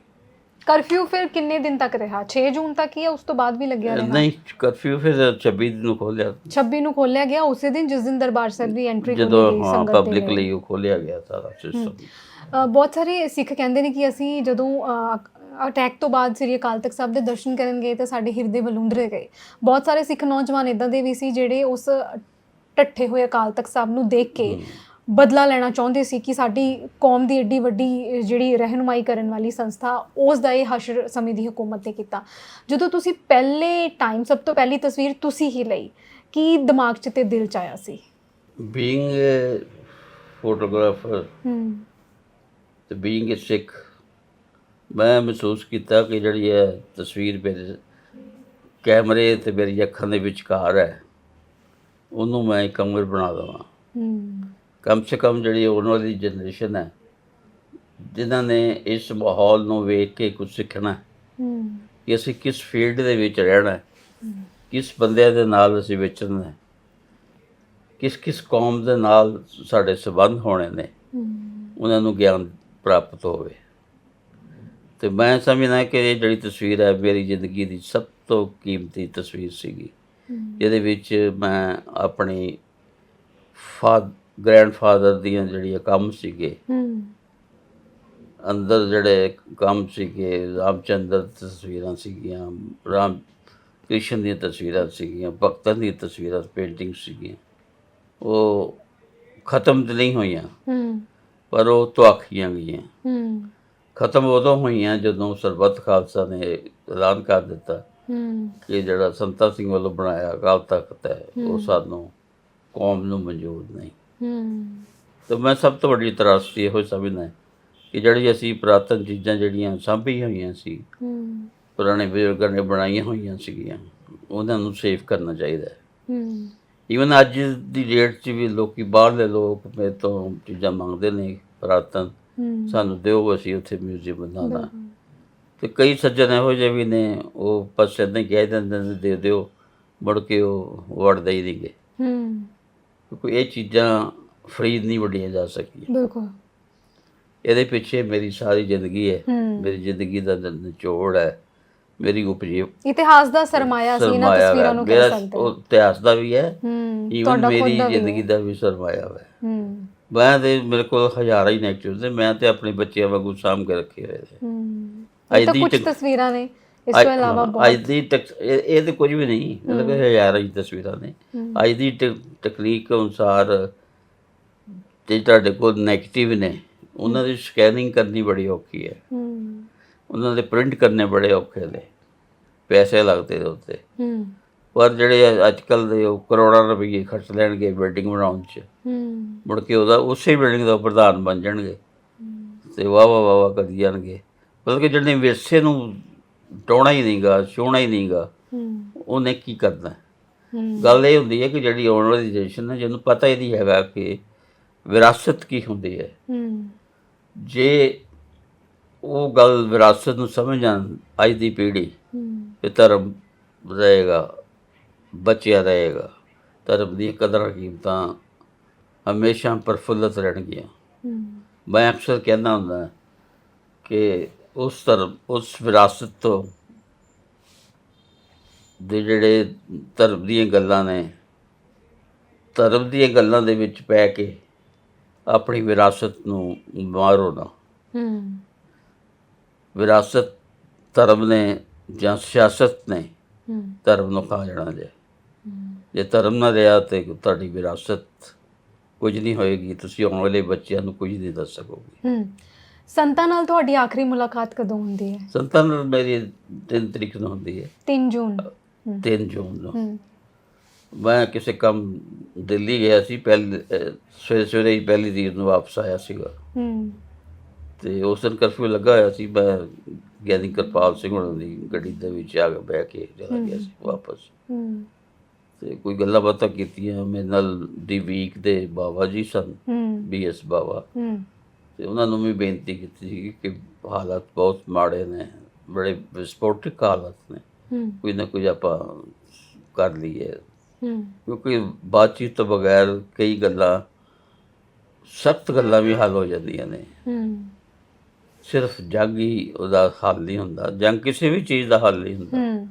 ਕਰਫਿਊ ਫਿਰ ਕਿੰਨੇ ਦਿਨ ਤੱਕ ਰਿਹਾ? 6 ਜੂਨ ਤੱਕ ਹੀ ਜਾਂ ਉਸ ਤੋਂ ਬਾਅਦ ਵੀ ਲੱਗਿਆ ਰਿਹਾ? ਨਹੀਂ ਕਰਫਿਊ ਫਿਰ 26 ਨੂੰ ਖੋਲਿਆ। 26 ਨੂੰ ਖੋਲਿਆ ਗਿਆ ਉਸੇ ਦਿਨ ਜਿਸ ਦਿਨ ਦਰਬਾਰ ਸਾਹਿਬ ਦੀ ਐਂਟਰੀ ਜਦੋਂ ਹਾਂ ਪਬਲਿਕ ਲਈ ਉਹ ਖੋਲਿਆ ਗਿਆ ਸਾਰਾ ਸਿਸਟਮ ਬਹੁਤ ਸਾਰੇ ਸਿੱਖ ਕਹਿੰਦੇ ਨੇ ਕਿ ਅਸੀਂ ਜਦੋਂ ਅਟੈਕ ਤੋਂ ਬਾਅਦ ਸ੍ਰੀ ਅਕਾਲ ਤਖਤ ਸਾਹਿਬ ਦੇ ਦਰਸ਼ਨ ਕਰਨ ਗਏ ਤਾਂ ਸਾਡੇ ਹਿਰਦੇ ਬਲੂੰਦਰੇ ਗਏ। ਬਹੁਤ ਸਾਰੇ ਸਿੱਖ ਨੌਜਵਾਨ ਇਦਾਂ ਦੇ ਵੀ ਸੀ ਜਿਹੜੇ ਉਸ ਟੱਠੇ ਹੋਏ ਅਕਾਲ ਤਖਤ ਸਾਹਿਬ ਨੂੰ ਦੇਖ ਕੇ ਬਦਲਾ ਲੈਣਾ ਚਾਹੁੰਦੇ ਸੀ ਕਿ ਸਾਡੀ ਕੌਮ ਦੀ ਏਡੀ ਵੱਡੀ ਜਿਹੜੀ ਰਹਿਨੁਮਾਈ ਕਰਨ ਵਾਲੀ ਸੰਸਥਾ ਉਸ ਦਾ ਇਹ ਹਸ਼ਰ ਸਮੇਂ ਦੀ ਹਕੂਮਤ ਨੇ ਕੀਤਾ। ਜਦੋਂ ਤੁਸੀਂ ਪਹਿਲੇ ਟਾਈਮ ਸਭ ਤੋਂ ਪਹਿਲੀ ਤਸਵੀਰ ਤੁਸੀਂ ਹੀ ਲਈ ਕੀ ਦਿਮਾਗ 'ਚ ਤੇ ਦਿਲ 'ਚ ਆਇਆ ਸੀ? ਬੀਇੰਗ ਅ ਫੋਟੋਗ੍ਰਾਫਰ ਹੂੰ। ਤੇ ਬੀਇੰਗ ਅ ਸਿੱਖ ਮੈਂ ਮਹਿਸੂਸ ਕੀਤਾ ਕਿ ਜਿਹੜੀ ਹੈ ਤਸਵੀਰ ਮੇਰੇ ਕੈਮਰੇ ਤੇ ਮੇਰੀ ਅੱਖਾਂ ਦੇ ਵਿਚਕਾਰ ਹੈ ਉਹਨੂੰ ਮੈਂ ਇੱਕ ਅਮਰ ਬਣਾ ਦਵਾਂ। ਹੂੰ। ਕਮ ਸੇ ਕਮ ਜਿਹੜੀ ਆਉਣ ਵਾਲੀ ਜਨਰੇਸ਼ਨ ਹੈ ਜਿਨ੍ਹਾਂ ਨੇ ਇਸ ਮਾਹੌਲ ਨੂੰ ਵੇਖ ਕੇ ਕੁਝ ਸਿੱਖਣਾ ਹੈ ਕਿ ਅਸੀਂ ਕਿਸ ਫੀਲਡ ਦੇ ਵਿੱਚ ਰਹਿਣਾ ਕਿਸ ਬੰਦਿਆਂ ਦੇ ਨਾਲ ਅਸੀਂ ਵਿਚਰਨਾ ਹੈ ਕਿਸ ਕਿਸ ਕੌਮ ਦੇ ਨਾਲ ਸਾਡੇ ਸਬੰਧ ਹੋਣੇ ਨੇ ਉਹਨਾਂ ਨੂੰ ਗਿਆਨ ਪ੍ਰਾਪਤ ਹੋਵੇ। ਤੇ ਮੈਂ ਸਮਝਦਾ ਕਿ ਇਹ ਜਿਹੜੀ ਤਸਵੀਰ ਹੈ ਮੇਰੀ ਜ਼ਿੰਦਗੀ ਦੀ ਸਭ ਤੋਂ ਕੀਮਤੀ ਤਸਵੀਰ ਸੀਗੀ। ਜਿਹਦੇ ਵਿੱਚ ਮੈਂ ਆਪਣੀ ਫਾ ਗ੍ਰੈਂਡਫਾਦਰ ਦੀਆਂ ਜਿਹੜੀਆਂ ਕੰਮ ਸੀਗੇ ਹੂੰ। ਅੰਦਰ ਜਿਹੜੇ ਕੰਮ ਸੀਗੇ ਰਾਮਚੰਦਰ ਦੀਆਂ ਤਸਵੀਰਾਂ ਸੀਗੀਆਂ ਰਾਮ ਕ੍ਰਿਸ਼ਨ ਦੀਆਂ ਤਸਵੀਰਾਂ ਸੀਗੀਆਂ ਭਗਤਾਂ ਦੀਆਂ ਤਸਵੀਰਾਂ ਪੇਂਟਿੰਗ ਸੀਗੀਆਂ। ਉਹ ਖਤਮ ਤਾਂ ਨਹੀਂ ਹੋਈਆਂ ਹੂੰ। ਪਰ ਉਹ ਤੁਆਖੀਆਂ ਗਈਆਂ। ਹੂੰ। ਖਤਮ ਉਦੋਂ ਹੋਈਆਂ ਜਦੋਂ ਸਰਬੱਤ ਖਾਲਸਾ ਨੇ ਐਲਾਨ ਕਰ ਦਿੱਤਾ ਹੂੰ। ਕਿ ਜਿਹੜਾ ਸੰਤਾ ਸਿੰਘ ਵੱਲੋਂ ਬਣਾਇਆ ਅਕਾਲ ਤਖਤ ਹੈ। ਉਹ ਸਾਨੂੰ ਕੌਮ ਨੂੰ ਮਨਜ਼ੂਰ ਨਹੀਂ। ਹੂੰ ਤੇ ਮੈਂ ਸਭ ਤੋਂ ਵੱਡੀ ਤਰਾਸਦੀ ਇਹੋ ਸਮਝਦਾ ਕਿ ਜਿਹੜੀ ਅਸੀਂ ਪੁਰਾਤਨ ਚੀਜ਼ਾਂ ਜਿਹੜੀਆਂ ਸਾਂਭੀਆਂ ਹੋਈਆਂ ਸੀ ਹੂੰ ਪੁਰਾਣੇ ਬਜ਼ੁਰਗਾਂ ਨੇ ਬਣਾਈਆਂ ਹੋਈਆਂ ਸੀਗੀਆਂ ਉਹਨਾਂ ਨੂੰ ਸੇਵ ਕਰਨਾ ਚਾਹੀਦਾ ਹੈ। ਹੂੰ ਈਵਨ ਅੱਜ ਦੀ ਡੇਟ 'ਚ ਵੀ ਲੋਕੀ ਬਾਹਰਲੇ ਲੋਕ ਮੇਰੇ ਤੋਂ ਚੀਜ਼ਾਂ ਮੰਗਦੇ ਨੇ ਪੁਰਾਤਨ ਸਾਨੂੰ ਦਿਓ ਅਸੀਂ ਉੱਥੇ ਮਿਊਜ਼ੀਅਮ ਬਣਾਉਣਾ ਤੇ ਕਈ ਸੱਜਣ ਇਹੋ ਜਿਹੇ ਵੀ ਨੇ ਉਹ ਬਸ ਏਦਾਂ ਹੀ ਕਹਿ ਦਿੰਦੇ ਨੇ ਦੇ ਦਿਓ ਮੁੜ ਕੇ ਉਹ ਵੜਦੇ ਹੀ ਨਹੀਂਗੇ ਹੂੰ। ਕਿਉਂਕਿ ਇਹ ਚੀਜ਼ਾਂ ਫਰੀਦ ਨਹੀਂ ਵੰਡੀਆਂ ਜਾ ਸਕਦੀਆਂ ਬਿਲਕੁਲ। ਇਹਦੇ ਪਿੱਛੇ ਮੇਰੀ ਸਾਰੀ ਜ਼ਿੰਦਗੀ ਹੈ। ਮੇਰੀ ਜ਼ਿੰਦਗੀ ਦਾ ਨਿਚੋੜ ਹੈ। ਮੇਰੀ ਉਪਜੀ ਇਤਿਹਾਸ ਦਾ ਸਰਮਾਇਆ ਸੀ ਇਹਨਾਂ ਤਸਵੀਰਾਂ ਨੂੰ ਕਹਿ ਸਕਦੇ ਉਹ ਇਤਿਹਾਸ ਦਾ ਵੀ ਹੈ। ਹੂੰ ਈਵਨ ਮੇਰੀ ਜ਼ਿੰਦਗੀ ਦਾ ਵੀ ਸਰਮਾਇਆ ਹੈ। ਹੂੰ। ਮੈਂ ਤੇ ਮੇਰੇ ਕੋਲ ਹਜ਼ਾਰਾਂ ਹੀ ਨੈਗੇਟਿਵ ਨੇ। ਮੈਂ ਤੇ ਆਪਣੇ ਬੱਚਿਆਂ ਵਾਂਗੂ ਸਾਂਭ ਕੇ ਰੱਖੇ ਹੋਏ ਨੇ। ਹੂੰ। ਅੱਜ ਇਹ ਤਾਂ ਕੁਝ ਤਸਵੀਰਾਂ ਨੇ। ਇਸ ਤੋਂ ਇਲਾਵਾ ਬਹੁਤ ਅੱਜ ਦੀ ਟੈਕ- ਇਹ ਤੇ ਕੁਝ ਵੀ ਨਹੀਂ ਮਤਲਬ ਹਜ਼ਾਰਾਂ ਹੀ ਤਸਵੀਰਾਂ ਨੇ। ਅੱਜ ਦੀ ਤਕਨੀਕ ਅਨੁਸਾਰ ਜੇ ਤੁਹਾਡੇ ਕੋਲ 네ਗੇਟਿਵ ਨੇ। ਉਹਨਾਂ ਦੀ ਸਕੈਨਿੰਗ ਕਰਨੀ ਬੜੀ ਔਖੀ ਹੈ। ਉਹਨਾਂ ਦੇ ਪ੍ਰਿੰਟ ਕਰਨੇ ਬੜੇ ਔਖੇ ਨੇ। ਪੈਸੇ ਲੱਗਦੇ ਨੇ ਉੱਤੇ। ਪਰ ਜਿਹੜੇ ਅੱਜ ਕੱਲ ਦੇ ਉਹ ਕਰੋੜਾਂ ਰੁਪਏ ਖਰਚ ਲੈਣਗੇ ਬਿਲਡਿੰਗ ਬਣਾਉਣ 'ਚ। ਮੁੜ ਕੇ ਉਹਦਾ ਉਸੇ ਬਿਲਡਿੰਗ ਦਾ ਪ੍ਰਧਾਨ ਬਣ ਜਾਣਗੇ। ਤੇ ਵਾਹ ਵਾਹ ਵਾਹ ਕਰੀ ਜਾਣਗੇ। ਮਤਲਬ ਕਿ ਜਿਹੜੇ ਵਿਰਸੇ ਨੂੰ ਟੋਣਾ ਹੀ ਨਹੀਂਗਾ ਛੋਣਾ ਹੀ ਨਹੀਂਗਾ। ਹੂੰ। ਉਹਨੇ ਕੀ ਕਰਨਾ? ਹੂੰ। ਗੱਲ ਇਹ ਹੁੰਦੀ ਹੈ ਕਿ ਜਿਹੜੀ ਆਉਣ ਵਾਲੀ ਜਨਰੇਸ਼ਨ ਹੈ ਜਿਹਨੂੰ ਪਤਾ ਹੀ ਨਹੀਂ ਹੈਗਾ ਕਿ ਵਿਰਾਸਤ ਕੀ ਹੁੰਦੀ ਹੈ। ਹੂੰ। ਜੇ ਉਹ ਗੱਲ ਵਿਰਾਸਤ ਨੂੰ ਸਮਝ ਜਾਣ ਅੱਜ ਦੀ ਪੀੜ੍ਹੀ ਇਹ ਧਰਮ ਰਹੇਗਾ ਬਚਿਆ ਰਹੇਗਾ ਧਰਮ ਦੀਆਂ ਕਦਰਾਂ ਕੀਮਤਾਂ ਹਮੇਸ਼ਾ ਪ੍ਰਫੁੱਲਤ ਰਹਿਣਗੀਆਂ। ਮੈਂ ਅਕਸਰ ਕਹਿੰਦਾ ਹੁੰਦਾ ਕਿ ਉਸ ਧਰਮ ਉਸ ਵਿਰਾਸਤ ਤੋਂ ਦੇ ਜਿਹੜੇ ਧਰਮ ਦੀਆਂ ਗੱਲਾਂ ਨੇ ਧਰਮ ਦੀਆਂ ਗੱਲਾਂ ਦੇ ਵਿੱਚ ਪੈ ਕੇ ਆਪਣੀ ਵਿਰਾਸਤ ਨੂੰ ਮਾਰੋ ਨਾ। ਹੂੰ। ਵਿਰਾਸਤ ਧਰਮ ਨੇ ਜਾਂ ਸਿਆਸਤ ਨੇ ਹੂੰ। ਧਰਮ ਨੂੰ ਖਾ ਜਾਣਾ ਜੇ। ਜੇ ਧਰਮ ਨਾ ਰਿਹਾ ਤੇ ਤੁਹਾਡੀ ਵਿਰਾਸਤ ਕੁਝ ਨਹੀਂ ਹੋਏਗੀ ਤੁਸੀਂ ਆਉਣ ਵਾਲੇ ਬੱਚਿਆਂ ਨੂੰ ਕੁਝ ਨਹੀਂ ਦੱਸ ਸਕੋਗੇ। ਹੂੰ। ਸੰਤਾਂ ਨਾਲ ਤੁਹਾਡੀ ਆਖਰੀ ਮੁਲਾਕਾਤ ਕਦੋਂ ਹੁੰਦੀ ਹੈ? ਸੰਤਾਂ ਨਾਲ ਮੇਰੀ 3 ਤਰੀਕ ਨੂੰ ਹੁੰਦੀ ਹੈ। 3 ਜੂਨ ਹੂੰ। 3 ਜੂਨ ਨੂੰ। ਮੈਂ ਕਿਸੇ ਕੰਮ ਦਿੱਲੀ ਗਿਆ ਸੀ ਪਹਿਲੇ ਸਵੇਰੇ ਸਵੇਰੇ ਹੀ ਪਹਿਲੀ ਤਰੀਕ ਨੂੰ ਵਾਪਸ ਆਇਆ ਸੀਗਾ। ਹੂੰ। ਤੇ ਉਸ ਦਿਨ ਕਰਫਿਊ ਲੱਗਾ ਹੋਇਆ ਸੀ ਮੈਂ ਗਿਆਨੀ ਕਿਰਪਾਲ ਸਿੰਘ ਹੋਣਾ ਦੀ ਗੱਡੀ ਦੇ ਵਿੱਚ ਆ ਕੇ ਬਹਿ ਕੇ ਚਲਾ ਗਿਆ ਸੀ ਵਾਪਸ। ਹੂੰ। ਤੇ ਕੋਈ ਗੱਲਾਂ ਬਾਤਾਂ ਕੀਤੀਆਂ ਮੇਰੇ ਨਾਲ ਦੀ ਵੀਕ ਦੇ ਬਾਬਾ ਜੀ ਸਨ ਹੂੰ। B S Baba. ਹੂੰ। ਤੇ ਉਹਨਾਂ ਨੂੰ ਵੀ ਬੇਨਤੀ ਕੀਤੀ ਸੀ ਕਿ ਹਾਲਾਤ ਬਹੁਤ ਮਾੜੇ ਨੇ ਬੜੇ ਵਿਸਫੋਟਕ ਹਾਲਾਤ ਨੇ। ਕੋਈ ਨਾ ਕੁਝ ਆਪਾਂ ਕਰ ਲਈਏ। ਕਿਉਂਕਿ ਬਾਤਚੀਤ ਤੋਂ ਬਗੈਰ ਕਈ ਗੱਲਾਂ ਸਖਤ ਗੱਲਾਂ ਵੀ ਹੱਲ ਹੋ ਜਾਂਦੀਆਂ ਨੇ। ਸਿਰਫ ਜੰਗ ਹੀ ਉਹਦਾ ਹੱਲ ਨਹੀਂ ਹੁੰਦਾ ਜੰਗ ਕਿਸੇ ਵੀ ਚੀਜ਼ ਦਾ ਹੱਲ ਨਹੀਂ ਹੁੰਦਾ।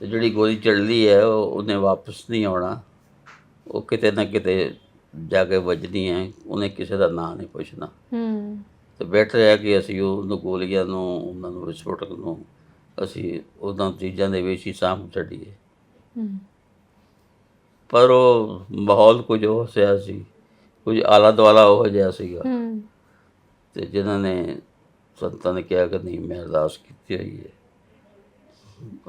ਤੇ ਜਿਹੜੀ ਗੋਲੀ ਚੱਲਦੀ ਹੈ ਉਹ ਉਹਨੇ ਵਾਪਸ ਨਹੀਂ ਆਉਣਾ। ਉਹ ਕਿਤੇ ਨਾ ਕਿਤੇ ਜਾ ਕੇ ਵੱਜਣੀ ਹੈ ਉਹਨੇ ਕਿਸੇ ਦਾ ਨਾਂ ਨਹੀਂ ਪੁੱਛਣਾ। ਹੂੰ। ਤੇ ਬੈਟਰ ਹੈ ਕਿ ਅਸੀਂ ਉਹਨੂੰ ਗੋਲੀਆਂ ਨੂੰ ਉਹਨਾਂ ਨੂੰ ਵਿਸਫੋਟਕ ਨੂੰ ਅਸੀਂ ਉਹਨਾਂ ਚੀਜ਼ਾਂ ਦੇ ਵਿੱਚ ਹੀ ਸਾਂਭ ਛੱਡੀਏ। ਹੂੰ। ਪਰ ਉਹ ਮਾਹੌਲ ਕੁਝ ਹੋ ਸਿਆ ਸੀ ਕੁਝ ਆਲਾ ਦੁਆਲਾ ਹੋ ਜਿਹਾ ਸੀਗਾ। ਹੂੰ। ਤੇ ਜਿਨ੍ਹਾਂ ਨੇ ਸੰਤਾਂ ਨੇ ਕਿਹਾ ਕਿ ਨਹੀਂ ਮੈਂ ਅਰਦਾਸ ਕੀਤੀ ਹੋਈ ਹੈ।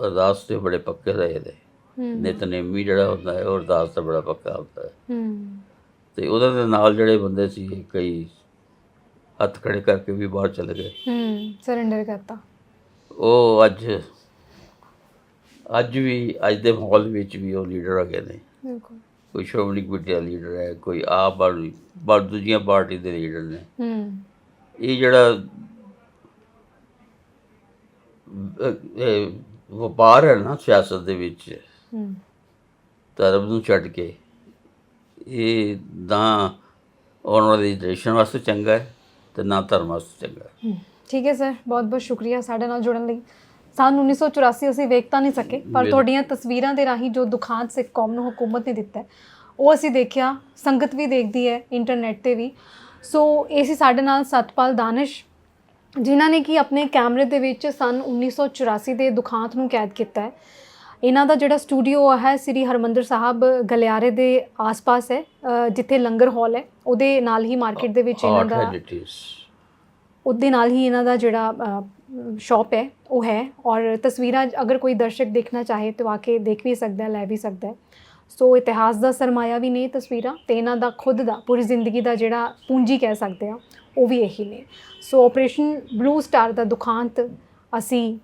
ਅਰਦਾਸ ਤੇ ਬੜੇ ਪੱਕੇ ਰਹੇ ਨੇ। ਨਿਤਨੇਮੀ ਜਿਹੜਾ ਹੁੰਦਾ ਹੈ ਉਹ ਅਰਦਾਸ ਦਾ ਬੜਾ ਪੱਕਾ ਹੁੰਦਾ ਹੈ। ਹੂੰ। ਤੇ ਉਹਨਾਂ ਦੇ ਨਾਲ ਜਿਹੜੇ ਬੰਦੇ ਸੀ ਕਈ ਹੱਥ ਖੜੇ ਕਰਕੇ ਵੀ ਬਾਹਰ ਚਲੇ ਗਏ। ਹੂੰ ਸਰੈਂਡਰ ਕਰਤਾ। ਉਹ ਅੱਜ ਅੱਜ ਵੀ ਅੱਜ ਦੇ ਮਾਹੌਲ ਵਿੱਚ ਵੀ ਉਹ ਲੀਡਰ ਹੈਗੇ ਨੇ। ਬਿਲਕੁਲ। ਕੋਈ ਸ਼੍ਰੋਮਣੀ ਕਮੇਟੀ ਦਾ ਲੀਡਰ ਹੈ ਕੋਈ ਆਪ ਵਾਲੀ ਬਾ ਦੂਜੀਆਂ ਪਾਰਟੀ ਦੇ ਲੀਡਰ ਨੇ। ਹੂੰ। ਇਹ ਜਿਹੜਾ ਵਪਾਰ ਹੈ ਨਾ ਸਿਆਸਤ ਦੇ ਵਿੱਚ ਹੂੰ। ਧਰਮ ਨੂੰ ਛੱਡ ਕੇ ਇਹ ਨਾ ਆਉਣ ਵਾਲੀ ਜਨਰੇਸ਼ਨ ਵਾਸਤੇ ਚੰਗਾ ਹੈ ਤੇ ਨਾ ਧਰਮ ਵਾਸਤੇ ਚੰਗਾ ਹੈ। ਠੀਕ ਹੈ ਸਰ ਬਹੁਤ ਬਹੁਤ ਸ਼ੁਕਰੀਆ ਸਾਡੇ ਨਾਲ ਜੁੜਨ ਲਈ। ਸਾਲ 1984 ਅਸੀਂ ਵੇਖ ਤਾਂ ਨਹੀਂ ਸਕੇ ਪਰ। ਤੁਹਾਡੀਆਂ ਤਸਵੀਰਾਂ ਦੇ ਰਾਹੀਂ ਜੋ ਦੁਖਾਂਤ ਸਿੱਖ ਕੌਮ ਨੂੰ ਹਕੂਮਤ ਨੇ ਦਿੱਤਾ ਉਹ ਅਸੀਂ ਦੇਖਿਆ ਸੰਗਤ ਵੀ ਦੇਖਦੀ ਹੈ ਇੰਟਰਨੈਟ ਤੇ ਵੀ। ਸੋ ਇਹ ਸੀ ਸਾਡੇ ਨਾਲ ਸਤਪਾਲ ਦਾਨਿਸ਼ ਜਿਨ੍ਹਾਂ ਨੇ ਕਿ ਆਪਣੇ ਕੈਮਰੇ ਦੇ ਵਿੱਚ ਸਨ 1984 ਦੇ ਦੁਖਾਂਤ ਨੂੰ ਕੈਦ ਕੀਤਾ ਹੈ। ਇਹਨਾਂ ਦਾ ਜਿਹੜਾ ਸਟੂਡੀਓ ਹੈ ਸ੍ਰੀ ਹਰਮੰਦਰ ਸਾਹਿਬ ਗਲਿਆਰੇ ਦੇ ਆਸ-ਪਾਸ ਹੈ ਜਿੱਥੇ ਲੰਗਰ ਹਾਲ ਹੈ ਉਹਦੇ ਨਾਲ ਹੀ ਮਾਰਕੀਟ ਦੇ ਵਿੱਚ ਇਹਨਾਂ ਦਾ। ਉਹਦੇ ਨਾਲ ਹੀ ਇਹਨਾਂ ਦਾ ਜਿਹੜਾ ਸ਼ਾਪ ਹੈ ਉਹ ਹੈ ਔਰ ਤਸਵੀਰਾਂ ਅਗਰ ਕੋਈ ਦਰਸ਼ਕ ਦੇਖਣਾ ਚਾਹੇ ਤਾਂ ਆ ਕੇ ਦੇਖ ਵੀ ਸਕਦਾ ਲੈ ਵੀ ਸਕਦਾ ਸੋ ਇਤਿਹਾਸ ਦਾ ਸਰਮਾਇਆ ਵੀ ਨੇ ਤਸਵੀਰਾਂ ਤੇ ਇਹਨਾਂ ਦਾ ਖੁਦ ਦਾ ਪੂਰੀ ਜ਼ਿੰਦਗੀ ਦਾ ਜਿਹੜਾ ਪੂੰਜੀ ਕਹਿ ਸਕਦੇ ਆ ਉਹ ਵੀ ਇਹੀ ਨੇ ਸੋ ਆਪਰੇਸ਼ਨ ਬਲੂ ਸਟਾਰ ਦਾ ਦੁਖਾਂਤ ਅਸੀਂ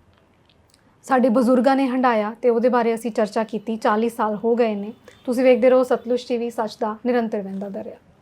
ਸਾਡੇ ਬਜ਼ੁਰਗਾਂ ਨੇ ਹੰਡਾਇਆ ਤੇ ਉਹਦੇ ਬਾਰੇ ਅਸੀਂ ਚਰਚਾ ਕੀਤੀ 40 ਸਾਲ ਹੋ ਗਏ ਨੇ। ਤੁਸੀਂ ਵੇਖਦੇ ਰਹੋ ਸਤਲੁਜ ਟੀਵੀ, ਸੱਚ ਦਾ ਨਿਰੰਤਰ ਵਹਿੰਦਾ ਦਰਿਆ